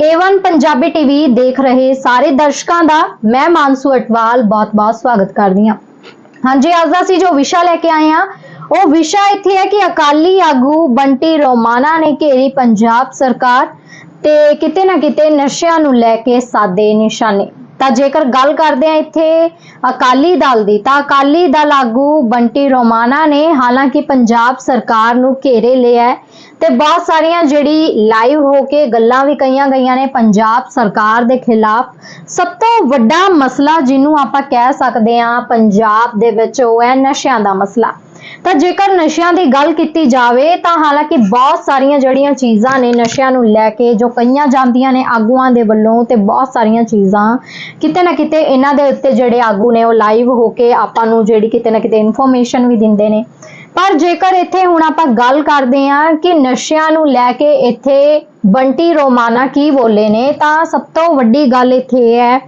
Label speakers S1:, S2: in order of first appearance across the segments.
S1: Avon Punjabi TV ਦੇਖ ਰਹੇ ਸਾਰੇ ਦਰਸ਼ਕਾਂ ਦਾ ਮੈਂ ਮਾਨਸੂ ਅਟਵਾਲ ਬਹੁਤ-ਬਹੁਤ ਸਵਾਗਤ ਕਰਦੀ ਹਾਂ। ਹਾਂਜੀ, ਅੱਜ ਦਾ ਅਸੀਂ ਜੋ ਵਿਸ਼ਾ ਲੈ ਕੇ ਆਏ ਹਾਂ, ਉਹ ਵਿਸ਼ਾ ਇੱਥੇ ਹੈ ਕਿ ਅਕਾਲੀ ਆਗੂ ਬੰਟੀ ਰੋਮਾਨਾ ਨੇ ਘੇਰੀ ਪੰਜਾਬ ਸਰਕਾਰ ਤੇ ਕਿਤੇ ਨਾ ਕਿਤੇ ਨਸ਼ਿਆਂ ਨੂੰ ਲੈ ਕੇ ਸਾਦੇ ਨਿਸ਼ਾਨੇ। ਤਾਂ ਜੇਕਰ ਗੱਲ ਕਰਦੇ ਆ ਇੱਥੇ ਅਕਾਲੀ ਦਲ ਦੀ, ਤਾਂ ਅਕਾਲੀ ਦਲ ਆਗੂ ਬੰਟੀ ਰੋਮਾਨਾ ਨੇ ਹਾਲਾਂਕਿ ਪੰਜਾਬ ਸਰਕਾਰ ਨੂੰ ਘੇਰੇ ਲਿਆ ਹੈ ਤੇ ਬਹੁਤ ਸਾਰੀਆਂ ਜਿਹੜੀ ਲਾਈਵ ਹੋ ਕੇ ਗੱਲਾਂ ਵੀ ਕਈਆਂ ਗਈਆਂ ਨੇ ਪੰਜਾਬ ਸਰਕਾਰ ਦੇ ਖਿਲਾਫ। ਸਭ ਤੋਂ ਵੱਡਾ ਮਸਲਾ ਜਿਹਨੂੰ ਆਪਾਂ ਕਹਿ ਸਕਦੇ ਹਾਂ ਪੰਜਾਬ ਦੇ ਵਿੱਚ, ਉਹ ਹੈ ਨਸ਼ਿਆਂ ਦਾ ਮਸਲਾ। ਤਾਂ ਜੇਕਰ ਨਸ਼ਿਆਂ ਦੀ ਗੱਲ ਕੀਤੀ ਜਾਵੇ, ਤਾਂ ਹਾਲਾਂਕਿ ਬਹੁਤ ਸਾਰੀਆਂ ਜਿਹੜੀਆਂ ਚੀਜ਼ਾਂ ਨੇ ਨਸ਼ਿਆਂ ਨੂੰ ਲੈ ਕੇ ਜੋ ਕਈਆਂ ਜਾਂਦੀਆਂ ਨੇ ਆਗੂਆਂ ਦੇ ਵੱਲੋਂ, ਤੇ ਬਹੁਤ ਸਾਰੀਆਂ ਚੀਜ਼ਾਂ ਕਿਤੇ ਨਾ ਕਿਤੇ ਇਹਨਾਂ ਦੇ ਉੱਤੇ ਜਿਹੜੇ ਆਗੂ ਨੇ ਉਹ ਲਾਈਵ ਹੋ ਕੇ ਆਪਾਂ ਨੂੰ ਜਿਹੜੀ ਕਿਤੇ ਨਾ ਕਿਤੇ ਇਨਫੋਰਮੇਸ਼ਨ ਵੀ ਦਿੰਦੇ ਨੇ। ਪਰ ਜੇਕਰ ਇੱਥੇ ਹੁਣ ਆਪਾਂ ਗੱਲ ਕਰਦੇ ਹਾਂ ਕਿ ਨਸ਼ਿਆਂ ਨੂੰ ਲੈ ਕੇ ਇੱਥੇ ਬੰਟੀ ਰੋਮਾਨਾ ਕੀ ਬੋਲੇ ਨੇ, ਤਾਂ ਸਭ ਤੋਂ ਵੱਡੀ ਗੱਲ ਇੱਥੇ ਇਹ ਹੈ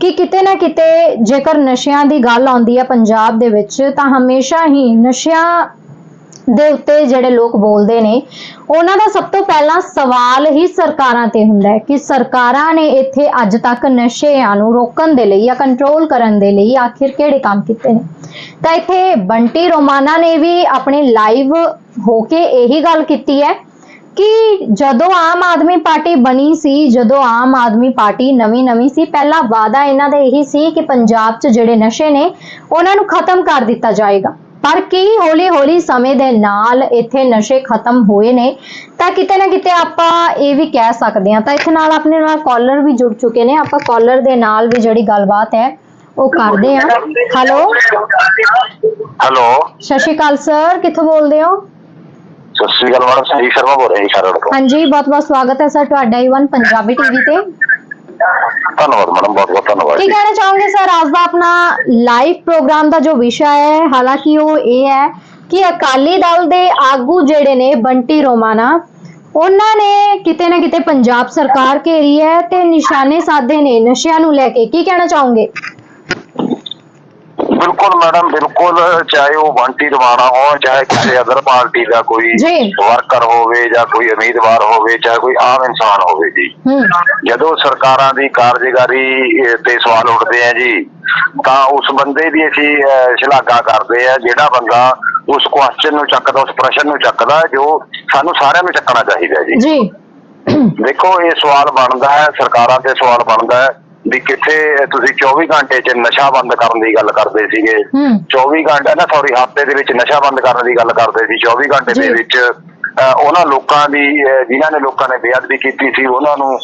S1: ਕਿ ਕਿਤੇ ਨਾ ਕਿਤੇ ਜੇਕਰ ਨਸ਼ਿਆਂ ਦੀ ਗੱਲ ਆਉਂਦੀ ਹੈ ਪੰਜਾਬ ਦੇ ਵਿੱਚ, ਤਾਂ ਹਮੇਸ਼ਾ ਹੀ ਨਸ਼ਿਆਂ ਦੇ ਉੱਤੇ ਜਿਹੜੇ ਲੋਕ ਬੋਲਦੇ ਨੇ, ਉਹਨਾਂ ਦਾ ਸਭ ਤੋਂ ਪਹਿਲਾਂ ਸਵਾਲ ਹੀ ਸਰਕਾਰਾਂ ਤੇ ਹੁੰਦਾ ਹੈ ਕਿ ਸਰਕਾਰਾਂ ਨੇ ਇੱਥੇ ਅੱਜ ਤੱਕ ਨਸ਼ਿਆਂ ਨੂੰ ਰੋਕਣ ਦੇ ਲਈ ਜਾਂ ਕੰਟਰੋਲ ਕਰਨ ਦੇ ਲਈ ਆਖਿਰ ਕਿਹੜੇ ਕੰਮ ਕੀਤੇ ਨੇ? ਤਾਂ ਇੱਥੇ ਬੰਟੀ ਰੋਮਾਨਾ ਨੇ ਵੀ ਆਪਣੇ ਲਾਈਵ ਹੋ ਕੇ ਇਹੀ ਗੱਲ ਕੀਤੀ ਹੈ ਕਿ ਜਦੋਂ ਆਮ ਆਦਮੀ ਪਾਰਟੀ ਬਣੀ ਸੀ, ਜਦੋਂ ਆਮ ਆਦਮੀ ਪਾਰਟੀ ਨਵੀਂ ਨਵੀਂ ਸੀ, ਪਹਿਲਾ ਵਾਅਦਾ ਇਹਨਾਂ ਦਾ ਇਹੀ ਸੀ ਕਿ ਪੰਜਾਬ 'ਚ ਜਿਹੜੇ ਨਸ਼ੇ ਨੇ, ਉਹਨਾਂ ਨੂੰ ਖਤਮ ਕਰ ਦਿੱਤਾ ਜਾਏਗਾ। ਪਰ ਕੀ ਹੌਲੀ ਹੌਲੀ ਸਮੇਂ ਦੇ ਨਾਲ ਇੱਥੇ ਨਸ਼ੇ ਖਤਮ ਹੋਏ ਨੇ? ਤਾਂ ਕਿਤੇ ਨਾ ਕਿਤੇ ਆਪਾਂ ਇਹ ਵੀ ਕਹਿ ਸਕਦੇ ਹਾਂ। ਤਾਂ ਇੱਥੇ ਨਾਲ ਆਪਣੇ ਨਾਲ ਕਾਲਰ ਵੀ ਜੁੜ ਚੁੱਕੇ ਨੇ। ਆਪਾਂ ਕਾਲਰ ਦੇ ਨਾਲ ਵੀ ਜਿਹੜੀ ਗੱਲਬਾਤ ਹੈ ਉਹ ਕਰਦੇ ਹਾਂ। ਹੈਲੋ
S2: ਹੈਲੋ
S1: ਸਤਿ ਸ਼੍ਰੀ ਅਕਾਲ ਸਰ ਕਿੱਥੋਂ ਬੋਲਦੇ ਹੋ?
S2: ਸਤਿ ਸ਼੍ਰੀ ਅਕਾਲ ਮੈਡਮ ਸਹੀ ਸ਼ਰਮਾ ਬੋਲ ਰਿਹਾ ਖਰੜ ਤੋਂ।
S1: ਹਾਂਜੀ ਬਹੁਤ ਬਹੁਤ ਸਵਾਗਤ ਹੈ ਸਰ ਤੁਹਾਡਾ ਈਵਨ ਪੰਜਾਬੀ ਟੀਵੀ ਤੇ।
S2: ਧੰਨਵਾਦ ਮੈਡਮ ਬਹੁਤ ਬਹੁਤ ਧੰਨਵਾਦ
S1: ਕੀ ਕਹਿਣਾ ਚਾਹੋਗੇ ਸਰ ਅੱਜ ਦਾ ਆਪਣਾ ਲਾਈਵ ਪ੍ਰੋਗਰਾਮ ਦਾ ਜੋ ਵਿਸ਼ਾ ਹੈ ਹਾਲਾਂਕਿ ਉਹ ਇਹ ਹੈ ਕਿ ਅਕਾਲੀ ਦਲ ਦੇ ਆਗੂ ਜਿਹੜੇ ਨੇ ਬੰਟੀ ਰੋਮਾਨਾ ਉਹਨਾਂ ਨੇ ਕਿਤੇ ਨਾ ਕਿਤੇ ਪੰਜਾਬ ਸਰਕਾਰ ਘੇਰੀ ਹੈ ਤੇ ਨਿਸ਼ਾਨੇ ਸਾਧੇ ਨੇ ਨਸ਼ਿਆਂ ਨੂੰ ਲੈ ਕੇ। ਕੀ ਕਹਿਣਾ ਚਾਹੋਗੇ?
S2: ਬਿਲਕੁਲ ਮੈਡਮ ਬਿਲਕੁਲ ਚਾਹੇ ਉਹ ਬੰਟੀ ਰਵਾਨਾ ਹੋਣ ਚਾਹੇ ਕਿਸੇ ਅਦਰ ਪਾਰਟੀ ਦਾ ਕੋਈ
S1: ਜੀ।
S2: ਵਰਕਰ ਹੋਵੇ ਜਾਂ ਕੋਈ ਉਮੀਦਵਾਰ ਹੋਵੇ ਚਾਹੇ ਕੋਈ ਆਮ ਇਨਸਾਨ ਹੋਵੇ ਜੀ।
S1: ਹੂੰ।
S2: ਜਦੋਂ ਸਰਕਾਰਾਂ ਦੀ ਕਾਰਜਕਾਰੀ ਅਹ, ਤੇ ਸਵਾਲ ਉੱਠਦੇ ਆ ਜੀ ਤਾਂ ਉਸ ਬੰਦੇ ਦੀ ਅਸੀਂ ਅਹ, ਸ਼ਲਾਘਾ ਕਰਦੇ ਆ ਜਿਹੜਾ ਬੰਦਾ ਉਸ ਕੁਐਸਚਨ ਨੂੰ ਚੱਕਦਾ ਉਸ ਪ੍ਰਸ਼ਨ ਨੂੰ ਚੱਕਦਾ ਜੋ ਸਾਨੂੰ ਸਾਰਿਆਂ ਨੂੰ ਚੱਕਣਾ ਚਾਹੀਦਾ ਜੀ।
S1: ਜੀ।
S2: ਦੇਖੋ ਇਹ ਸਵਾਲ ਬਣਦਾ ਹੈ ਸਰਕਾਰਾਂ ਤੇ ਸਵਾਲ ਬਣਦਾ ਹੈ। ਵੀ ਕਿੱਥੇ ਤੁਸੀਂ 24 ਘੰਟੇ 'ਚ ਨਸ਼ਾ ਬੰਦ ਕਰਨ ਦੀ ਗੱਲ ਕਰਦੇ ਸੀਗੇ
S1: ਹੂੰ
S2: 24 ਘੰਟੇ ਨਾ ਸੌਰੀ ਹਫ਼ਤੇ ਦੇ ਵਿੱਚ ਨਸ਼ਾ ਬੰਦ ਕਰਨ ਦੀ ਗੱਲ ਕਰਦੇ ਸੀ 24 ਘੰਟੇ ਦੇ। ਵਿੱਚ ਉਹਨਾਂ ਲੋਕਾਂ ਦੀ ਜਿਨ੍ਹਾਂ ਨੇ ਲੋਕਾਂ ਨੇ ਬੇਅਦਬੀ ਕੀਤੀ ਸੀ ਉਹਨਾਂ ਨੂੰ।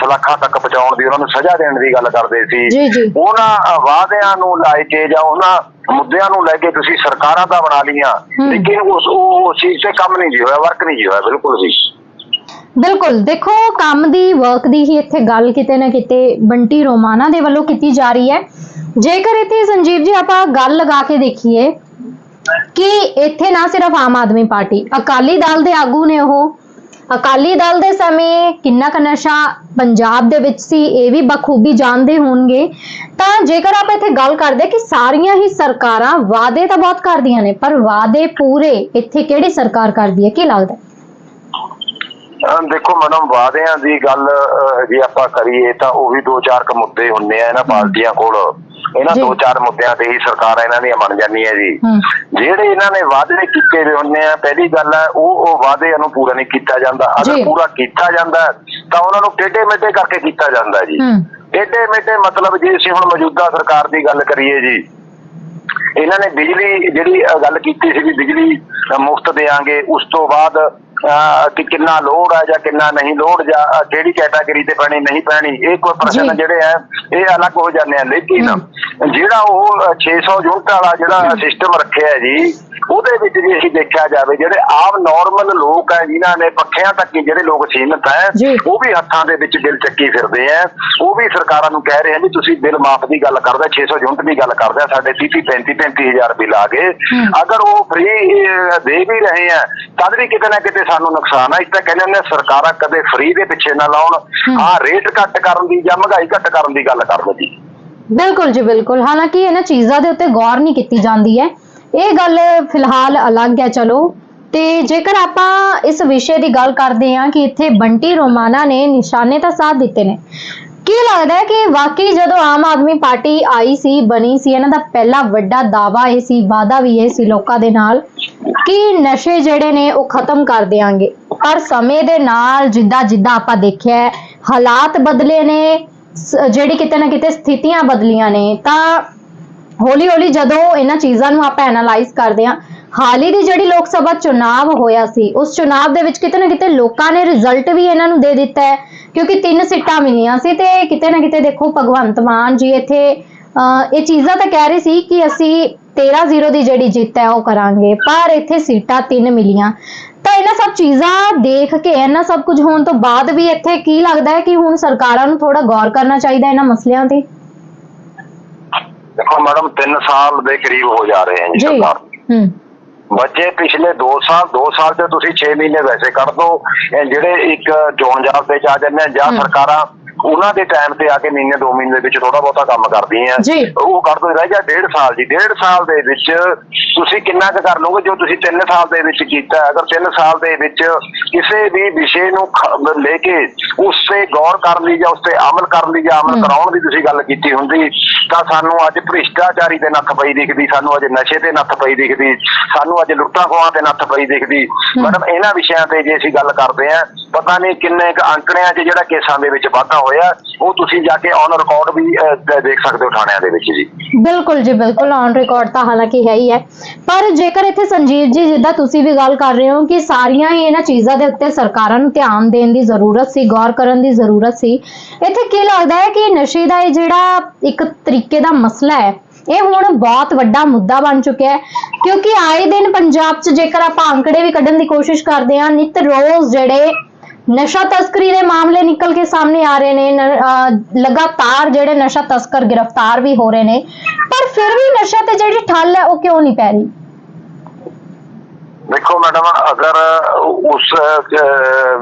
S2: ਸਲਾਖਾਂ ਤੱਕ ਪਹੁੰਚਾਉਣ ਦੀ ਉਹਨਾਂ ਨੂੰ ਸਜ਼ਾ ਦੇਣ ਦੀ ਗੱਲ ਕਰਦੇ ਸੀ। ਉਹਨਾਂ ਵਾਅਦਿਆਂ ਨੂੰ ਲੈ ਕੇ ਜਾਂ ਉਹਨਾਂ ਮੁੱਦਿਆਂ ਨੂੰ ਲੈ ਕੇ ਤੁਸੀਂ ਸਰਕਾਰਾਂ ਤਾਂ ਬਣਾ ਲੀਆਂ
S1: ਹਮ।
S2: ਲੇਕਿਨ ਉਸ ਉਹ ਉਸ ਚੀਜ਼ ਤੇ ਕੰਮ ਨਹੀਂ ਜੀ ਹੋਇਆ ਵਰਕ ਨਹੀਂ ਜੀ ਹੋਇਆ ਬਿਲਕੁਲ ਵੀ
S1: ਬਿਲਕੁਲ, ਦੇਖੋ, ਕੰਮ ਦੀ ਵਰਕ ਦੀ ਹੀ ਇੱਥੇ ਗੱਲ ਕਿਤੇ ਨਾ ਕਿਤੇ ਬੰਟੀ ਰੋਮਾਨਾ ਦੇ ਵੱਲੋਂ ਕੀਤੀ ਜਾ ਰਹੀ ਹੈ। ਜੇਕਰ ਇੱਥੇ ਸੰਜੀਵ ਜੀ ਆਪਾਂ ਗੱਲ ਲਗਾ ਕੇ ਦੇਖੀਏ ਕਿ ਇੱਥੇ ਨਾ ਸਿਰਫ ਆਮ ਆਦਮੀ ਪਾਰਟੀ, ਅਕਾਲੀ ਦਲ ਦੇ ਆਗੂ ਨੇ ਉਹ। ਅਕਾਲੀ ਦਲ ਦੇ ਸਮੇਂ ਕਿੰਨਾ ਕੁ ਨਸ਼ਾ ਪੰਜਾਬ ਦੇ ਵਿੱਚ ਸੀ, ਇਹ ਵੀ ਬਖੂਬੀ ਜਾਣਦੇ ਹੋਣਗੇ। ਤਾਂ ਜੇਕਰ ਆਪਾਂ ਇੱਥੇ ਗੱਲ ਕਰਦੇ ਕਿ ਸਾਰੀਆਂ ਹੀ ਸਰਕਾਰਾਂ ਵਾਅਦੇ ਤਾਂ ਬਹੁਤ ਕਰਦੀਆਂ ਨੇ, ਪਰ ਵਾਅਦੇ ਪੂਰੇ ਇੱਥੇ ਕਿਹੜੀ ਸਰਕਾਰ ਕਰਦੀ ਹੈ, ਕੀ ਲੱਗਦਾ
S2: ਅਹ ਦੇਖੋ ਮੈਡਮ ਵਾਅਦਿਆਂ ਦੀ ਗੱਲ ਜੇ ਆਪਾਂ ਕਰੀਏ ਤਾਂ ਉਹ ਵੀ ਦੋ ਚਾਰ ਕ ਮੁੱਦੇ ਹੁੰਦੇ ਆ ਇਹਨਾਂ ਪਾਰਟੀਆਂ ਕੋਲ। ਇਹਨਾਂ
S1: ਜੀ।
S2: ਦੋ ਚਾਰ ਮੁੱਦਿਆਂ ਤੇ ਹੀ ਸਰਕਾਰਾਂ ਇਹਨਾਂ ਦੀਆਂ ਬਣ ਜਾਂਦੀਆਂ ਜੀ।
S1: ਹੂੰ।
S2: ਜਿਹੜੇ ਇਹਨਾਂ ਨੇ ਵਾਅਦੇ ਕੀਤੇ ਹੋਏ ਹੁੰਦੇ ਆ ਪਹਿਲੀ ਗੱਲ ਹੈ ਉਹ ਉਹ ਵਾਅਦਿਆਂ ਨੂੰ ਪੂਰਾ ਨਹੀਂ ਕੀਤਾ ਜਾਂਦਾ।
S1: ਜੀ।
S2: ਅਗਰ ਪੂਰਾ ਕੀਤਾ ਜਾਂਦਾ ਹੈ, ਤਾਂ ਉਹਨਾਂ ਨੂੰ ਟੇਢੇ ਮੇਢੇ ਕਰਕੇ ਕੀਤਾ ਜਾਂਦਾ ਜੀ।
S1: ਹੂੰ।
S2: ਟੇਢੇ ਮੇਢੇ ਮਤਲਬ ਜੇ ਅਸੀਂ ਹੁਣ ਮੌਜੂਦਾ ਸਰਕਾਰ ਦੀ ਗੱਲ ਕਰੀਏ ਜੀ ਇਹਨਾਂ ਨੇ ਬਿਜਲੀ ਜਿਹੜੀ ਗੱਲ ਕੀਤੀ ਸੀ ਵੀ ਬਿਜਲੀ ਮੁਫਤ ਦੇਾਂਗੇ ਉਸ ਤੋਂ ਬਾਅਦ ਕਿ ਕਿੰਨਾ ਲੋਡ ਹੈ ਜਾਂ ਕਿੰਨਾ ਨਹੀਂ ਲੋਡ ਜਾਂ ਕਿਹੜੀ ਕੈਟਾਗਰੀ ਤੇ ਪੈਣੀ ਨਹੀਂ ਪੈਣੀ ਇਹ ਕੋਈ। ਪ੍ਰਸ਼ਨ ਜਿਹੜੇ ਆ ਇਹ ਅਲੱਗ ਹੋ ਜਾਂਦੇ ਆ। ਲੇਕਿਨ ਜਿਹੜਾ ਉਹ ਅ, 600 ਯੂਨਿਟ ਵਾਲਾ ਜਿਹੜਾ ਸਿਸਟਮ ਰੱਖਿਆ ਜੀ ਉਹਦੇ ਵਿੱਚ ਜੇ ਅਸੀਂ ਦੇਖਿਆ ਜਾਵੇ ਜਿਹੜੇ ਆਮ ਨਾਰਮਲ ਲੋਕ ਹੈ ਜਿਨ੍ਹਾਂ ਨੇ ਪੱਖਿਆਂ ਤੱਕ ਹੀ ਜਿਹੜੇ ਲੋਕ ਸੀਮਤ। ਹੈ ਉਹ ਵੀ ਹੱਥਾਂ ਦੇ ਵਿੱਚ ਬਿੱਲ ਚੱਕੀ ਫਿਰਦੇ ਆ। ਉਹ ਵੀ ਸਰਕਾਰਾਂ ਨੂੰ ਕਹਿ ਰਹੇ ਆ ਵੀ ਤੁਸੀਂ ਬਿੱਲ ਮਾਫ ਦੀ ਗੱਲ ਕਰਦੇ 600 ਯੂਨਿਟ ਦੀ ਗੱਲ ਕਰਦੇ ਆ ਸਾਡੇ 30 35 35000 ਬਿੱਲ ਆ ਗਏ। ਅਗਰ ਉਹ ਫ੍ਰੀ ਦੇ ਵੀ ਰਹੇ ਆ ਤਦ ਵੀ ਕਿਤੇ ਨਾ ਕਿਤੇ ਸਾਨੂੰ ਨੁਕਸਾਨ ਆ। ਇਸ ਤਾਂ ਕਹਿੰਦੇ ਨੇ ਸਰਕਾਰਾਂ ਕਦੇ ਫ੍ਰੀ ਦੇ ਪਿੱਛੇ ਨਾ ਲਾਉਣ।
S1: ਹਾਂ।
S2: ਰੇਟ ਘੱਟ ਕਰਨ ਦੀ ਜਾਂ ਮਹਿੰਗਾਈ ਘੱਟ ਕਰਨ ਦੀ ਗੱਲ ਕਰਨ ਜੀ।
S1: ਬਿਲਕੁਲ ਜੀ ਬਿਲਕੁਲ। ਹਾਲਾਂਕਿ ਇਹਨਾਂ ਚੀਜ਼ਾਂ ਦੇ ਉੱਤੇ ਗੌਰ ਨਹੀਂ ਕੀਤੀ ਜਾਂਦੀ ਹੈ। ਇਹ ਗੱਲ ਫਿਲਹਾਲ ਅਲੱਗ ਹੈ, ਚਲੋ। ਤੇ ਜੇਕਰ ਆਪਾਂ ਇਸ ਵਿਸ਼ੇ ਦੀ ਗੱਲ ਕਰਦੇ ਹਾਂ ਕਿ ਇੱਥੇ ਬੰਟੀ ਰੋਮਾਨਾ ਨੇ ਨਿਸ਼ਾਨੇ ਤਾਂ ਸਾਥ ਦਿੱਤੇ ਨੇ, ਕੀ ਲੱਗਦਾ ਹੈ ਕਿ ਵਾਕਈ ਜਦੋਂ ਆਮ ਆਦਮੀ ਪਾਰਟੀ ਆਈ ਸੀ, ਬਣੀ ਸੀ, ਇਹਨਾਂ ਦਾ ਪਹਿਲਾ ਵੱਡਾ ਦਾਵਾ ਇਹ ਸੀ, ਵਾਅਦਾ ਵੀ ਇਹ ਸੀ ਲੋਕਾਂ ਦੇ ਨਾਲ ਕਿ ਨਸ਼ੇ ਜਿਹੜੇ ਨੇ ਉਹ ਖਤਮ ਕਰ ਦੇਾਂਗੇ ਪਰ ਸਮੇਂ ਦੇ ਨਾਲ ਜਿੱਦਾਂ ਜਿੱਦਾਂ ਆਪਾਂ ਦੇਖਿਆ ਹਾਲਾਤ ਬਦਲੇ ਨੇ ਜਿਹੜੀ ਕਿਤੇ ਨਾ ਕਿਤੇ ਸਥਿਤੀਆਂ ਬਦਲੀਆਂ ਨੇ, ਤਾਂ ਹੌਲੀ ਹੌਲੀ ਜਦੋਂ ਇਹਨਾਂ ਚੀਜ਼ਾਂ ਨੂੰ ਆਪਾਂ ਐਨਾਲਾਈਜ਼ ਕਰਦੇ ਹਾਂ ਹਾਲ ਹੀ ਦੀ ਜਿਹੜੀ ਲੋਕ ਸਭਾ ਚੁਣਾਵ ਹੋਇਆ ਸੀ ਉਸ ਚੁਣਾਵ ਦੇ ਵਿੱਚ ਕਿਤੇ ਨਾ ਕਿਤੇ ਲੋਕਾਂ ਨੇ ਰਿਜ਼ਲਟ ਵੀ ਇਹਨਾਂ ਨੂੰ ਦੇ ਦਿੱਤਾ ਹੈ ਕਿਉਂਕਿ ਤਿੰਨ ਸੀਟਾਂ ਮਿਲੀਆਂ ਸੀ ਤੇ ਕਿਤੇ ਨਾ ਕਿਤੇ ਦੇਖੋ ਭਗਵੰਤ ਮਾਨ ਜੀ ਇੱਥੇ ਅਹ, ਇਹ ਚੀਜ਼ਾਂ ਤਾਂ ਕਹਿ ਰਹੇ ਸੀ ਕਿ ਅਸੀਂ 13-0 ਦੀ ਜਿਹੜੀ ਜਿੱਤ ਹੈ ਉਹ ਕਰਾਂਗੇ ਪਰ ਇੱਥੇ ਸੀਟਾਂ ਤਿੰਨ ਮਿਲੀਆਂ। ਤਾਂ ਇਹਨਾਂ ਸਭ ਚੀਜ਼ਾਂ ਦੇਖ ਕੇ ਇਹਨਾਂ ਸਭ ਕੁਝ ਹੋਣ ਤੋਂ ਬਾਅਦ ਵੀ ਇੱਥੇ ਕੀ ਲੱਗਦਾ ਹੈ ਕਿ ਹੁਣ ਸਰਕਾਰਾਂ ਨੂੰ ਥੋੜਾ ਗੌਰ ਕਰਨਾ ਚਾਹੀਦਾ ਇਹਨਾਂ ਮਸਲਿਆਂ ਤੇ?
S2: ਦੇਖੋ ਮੈਡਮ 3 ਸਾਲ ਦੇ ਕਰੀਬ ਹੋ ਜਾ ਰਹੇ ਹਨ ਜੀ ਸਰਕਾਰ।
S1: ਹੂੰ
S2: ਬੱਚੇ ਪਿਛਲੇ 2 ਸਾਲ 2 ਸਾਲ ਤੇ ਤੁਸੀਂ 6 ਮਹੀਨੇ ਵੈਸੇ ਕੱਢ ਦੋ ਜਿਹੜੇ ਇੱਕ ਚੋਣ ਜਾਬਤੇ ਚ ਆ ਜਾਂਦੇ ਆ ਜਾਂ। ਸਰਕਾਰਾਂ ਉਹਨਾਂ ਦੇ ਟਾਈਮ ਤੇ ਆ ਕੇ ਮਹੀਨੇ 2 ਮਹੀਨੇ ਦੇ ਵਿੱਚ ਥੋੜਾ ਬਹੁਤਾ ਕੰਮ ਕਰਦੀਆਂ
S1: ਜੀ।
S2: ਉਹ ਕੱਢ ਦੋ ਰਹਿ ਗਿਆ 1.5 ਸਾਲ ਜੀ 1.5 ਸਾਲ ਦੇ ਵਿੱਚ ਤੁਸੀਂ ਕਿੰਨਾ ਕੁ ਕਰ ਲਓਗੇ ਜੋ ਤੁਸੀਂ 3 ਸਾਲ ਦੇ ਵਿੱਚ ਕੀਤਾ। ਅਗਰ 3 ਸਾਲ ਦੇ ਵਿੱਚ ਕਿਸੇ ਵੀ ਵਿਸ਼ੇ ਨੂੰ ਲੈ ਕੇ ਉਸ ਤੇ ਗੌਰ ਕਰਨ ਲਈ ਜਾਂ ਉਸ ਤੇ ਅਮਲ ਕਰਨ ਲਈ ਜਾਂ ਅਮਲ। ਕਰਾਉਣ ਦੀ ਤੁਸੀਂ ਗੱਲ ਕੀਤੀ ਹੁੰਦੀ ਤਾਂ ਸਾਨੂੰ ਅੱਜ ਭ੍ਰਿਸ਼ਟਾਚਾਰੀ ਦੇ ਨੱਥ ਪਈ ਦਿਖਦੀ ਸਾਨੂੰ ਅੱਜ ਨਸ਼ੇ ਦੇ ਨੱਥ ਪਈ ਦਿਖਦੀ ਸਾਨੂੰ ਅੱਜ ਲੁੱਟਾਂ ਖੋਹਾਂ ਦੇ ਨੱਥ ਪਈ ਦਿਖਦੀ ਮੈਡਮ ਇਹਨਾਂ ਵਿਸ਼ਿਆਂ ਤੇ ਜੇ ਅਸੀਂ ਗੱਲ ਕਰਦੇ ਆਂ ਪਤਾ ਨਹੀਂ ਕਿੰਨੇ ਕੁ ਅੰਕੜਿਆਂ 'ਚ ਜਿਹੜਾ ਕੇਸਾਂ ਦੇ ਵਿੱਚ ਵਾਧਾ ਹੋਇਆ ਉਹ ਤੁਸੀਂ ਜਾ ਕੇ ਔਨ ਰਿਕਾਰਡ ਵੀ ਅਹ, ਦੇਖ ਸਕਦੇ ਹੋ ਥਾਣਿਆਂ ਦੇ ਵਿੱਚ ਜੀ।
S1: ਬਿਲਕੁਲ ਜੀ ਬਿਲਕੁਲ ਔਨ ਰਿਕਾਰਡ ਤਾਂ ਹਾਲਾਂਕਿ ਹੈ ਹੀ ਹੈ। ਪਰ ਜੇਕਰ ਇੱਥੇ ਸੰਜੀਵ ਜੀ ਜਿੱਦਾਂ ਤੁਸੀਂ ਵੀ ਗੱਲ ਕਰ ਰਹੇ ਹੋ ਕਿ ਸਾਰੀਆਂ ਹੀ ਇਹਨਾਂ ਚੀਜ਼ਾਂ ਦੇ ਉੱਤੇ ਸਰਕਾਰਾਂ ਨੂੰ ਧਿਆਨ ਦੇਣ ਦੀ ਜ਼ਰੂਰਤ ਸੀ ਗੌਰ ਕਰਨ ਦੀ ਜ਼ਰੂਰਤ ਸੀ ਇੱਥੇ ਕੀ ਲੱਗਦਾ ਹੈ ਕਿ ਨਸ਼ੇ ਦਾ ਇਹ ਜਿਹੜਾ ਇੱਕ ਤਰੀਕੇ ਦਾ ਮਸਲਾ ਹੈ ਇਹ ਹੁਣ ਬਹੁਤ ਵੱਡਾ ਮੁੱਦਾ ਬਣ ਚੁੱਕਿਆ ਹੈ। ਕਿਉਂਕਿ ਆਏ ਦਿਨ ਪੰਜਾਬ 'ਚ ਜੇਕਰ ਆਪਾਂ ਅੰਕੜੇ ਵੀ ਕੱਢਣ ਦੀ ਕੋਸ਼ਿਸ਼ ਕਰਦੇ ਹਾਂ ਨਿਤ ਰੋਜ਼ ਜਿਹੜੇ ਨਸ਼ਾ ਤਸਕਰੀ ਦੇ ਮਾਮਲੇ ਨਿਕਲ ਕੇ ਸਾਹਮਣੇ ਆ ਰਹੇ ਨੇ। ਲਗਾਤਾਰ ਜਿਹੜੇ ਨਸ਼ਾ ਤਸਕਰ ਗ੍ਰਿਫਤਾਰ ਵੀ ਹੋ ਰਹੇ ਨੇ। ਪਰ ਫਿਰ ਵੀ ਨਸ਼ਾ ਤੇ ਜਿਹੜੀ ਠੱਲ ਹੈ ਉਹ ਕਿਉਂ ਨਹੀਂ ਪੈ ਰਹੀ?
S2: ਦੇਖੋ ਮੈਡਮ ਅਗਰ ਉਸ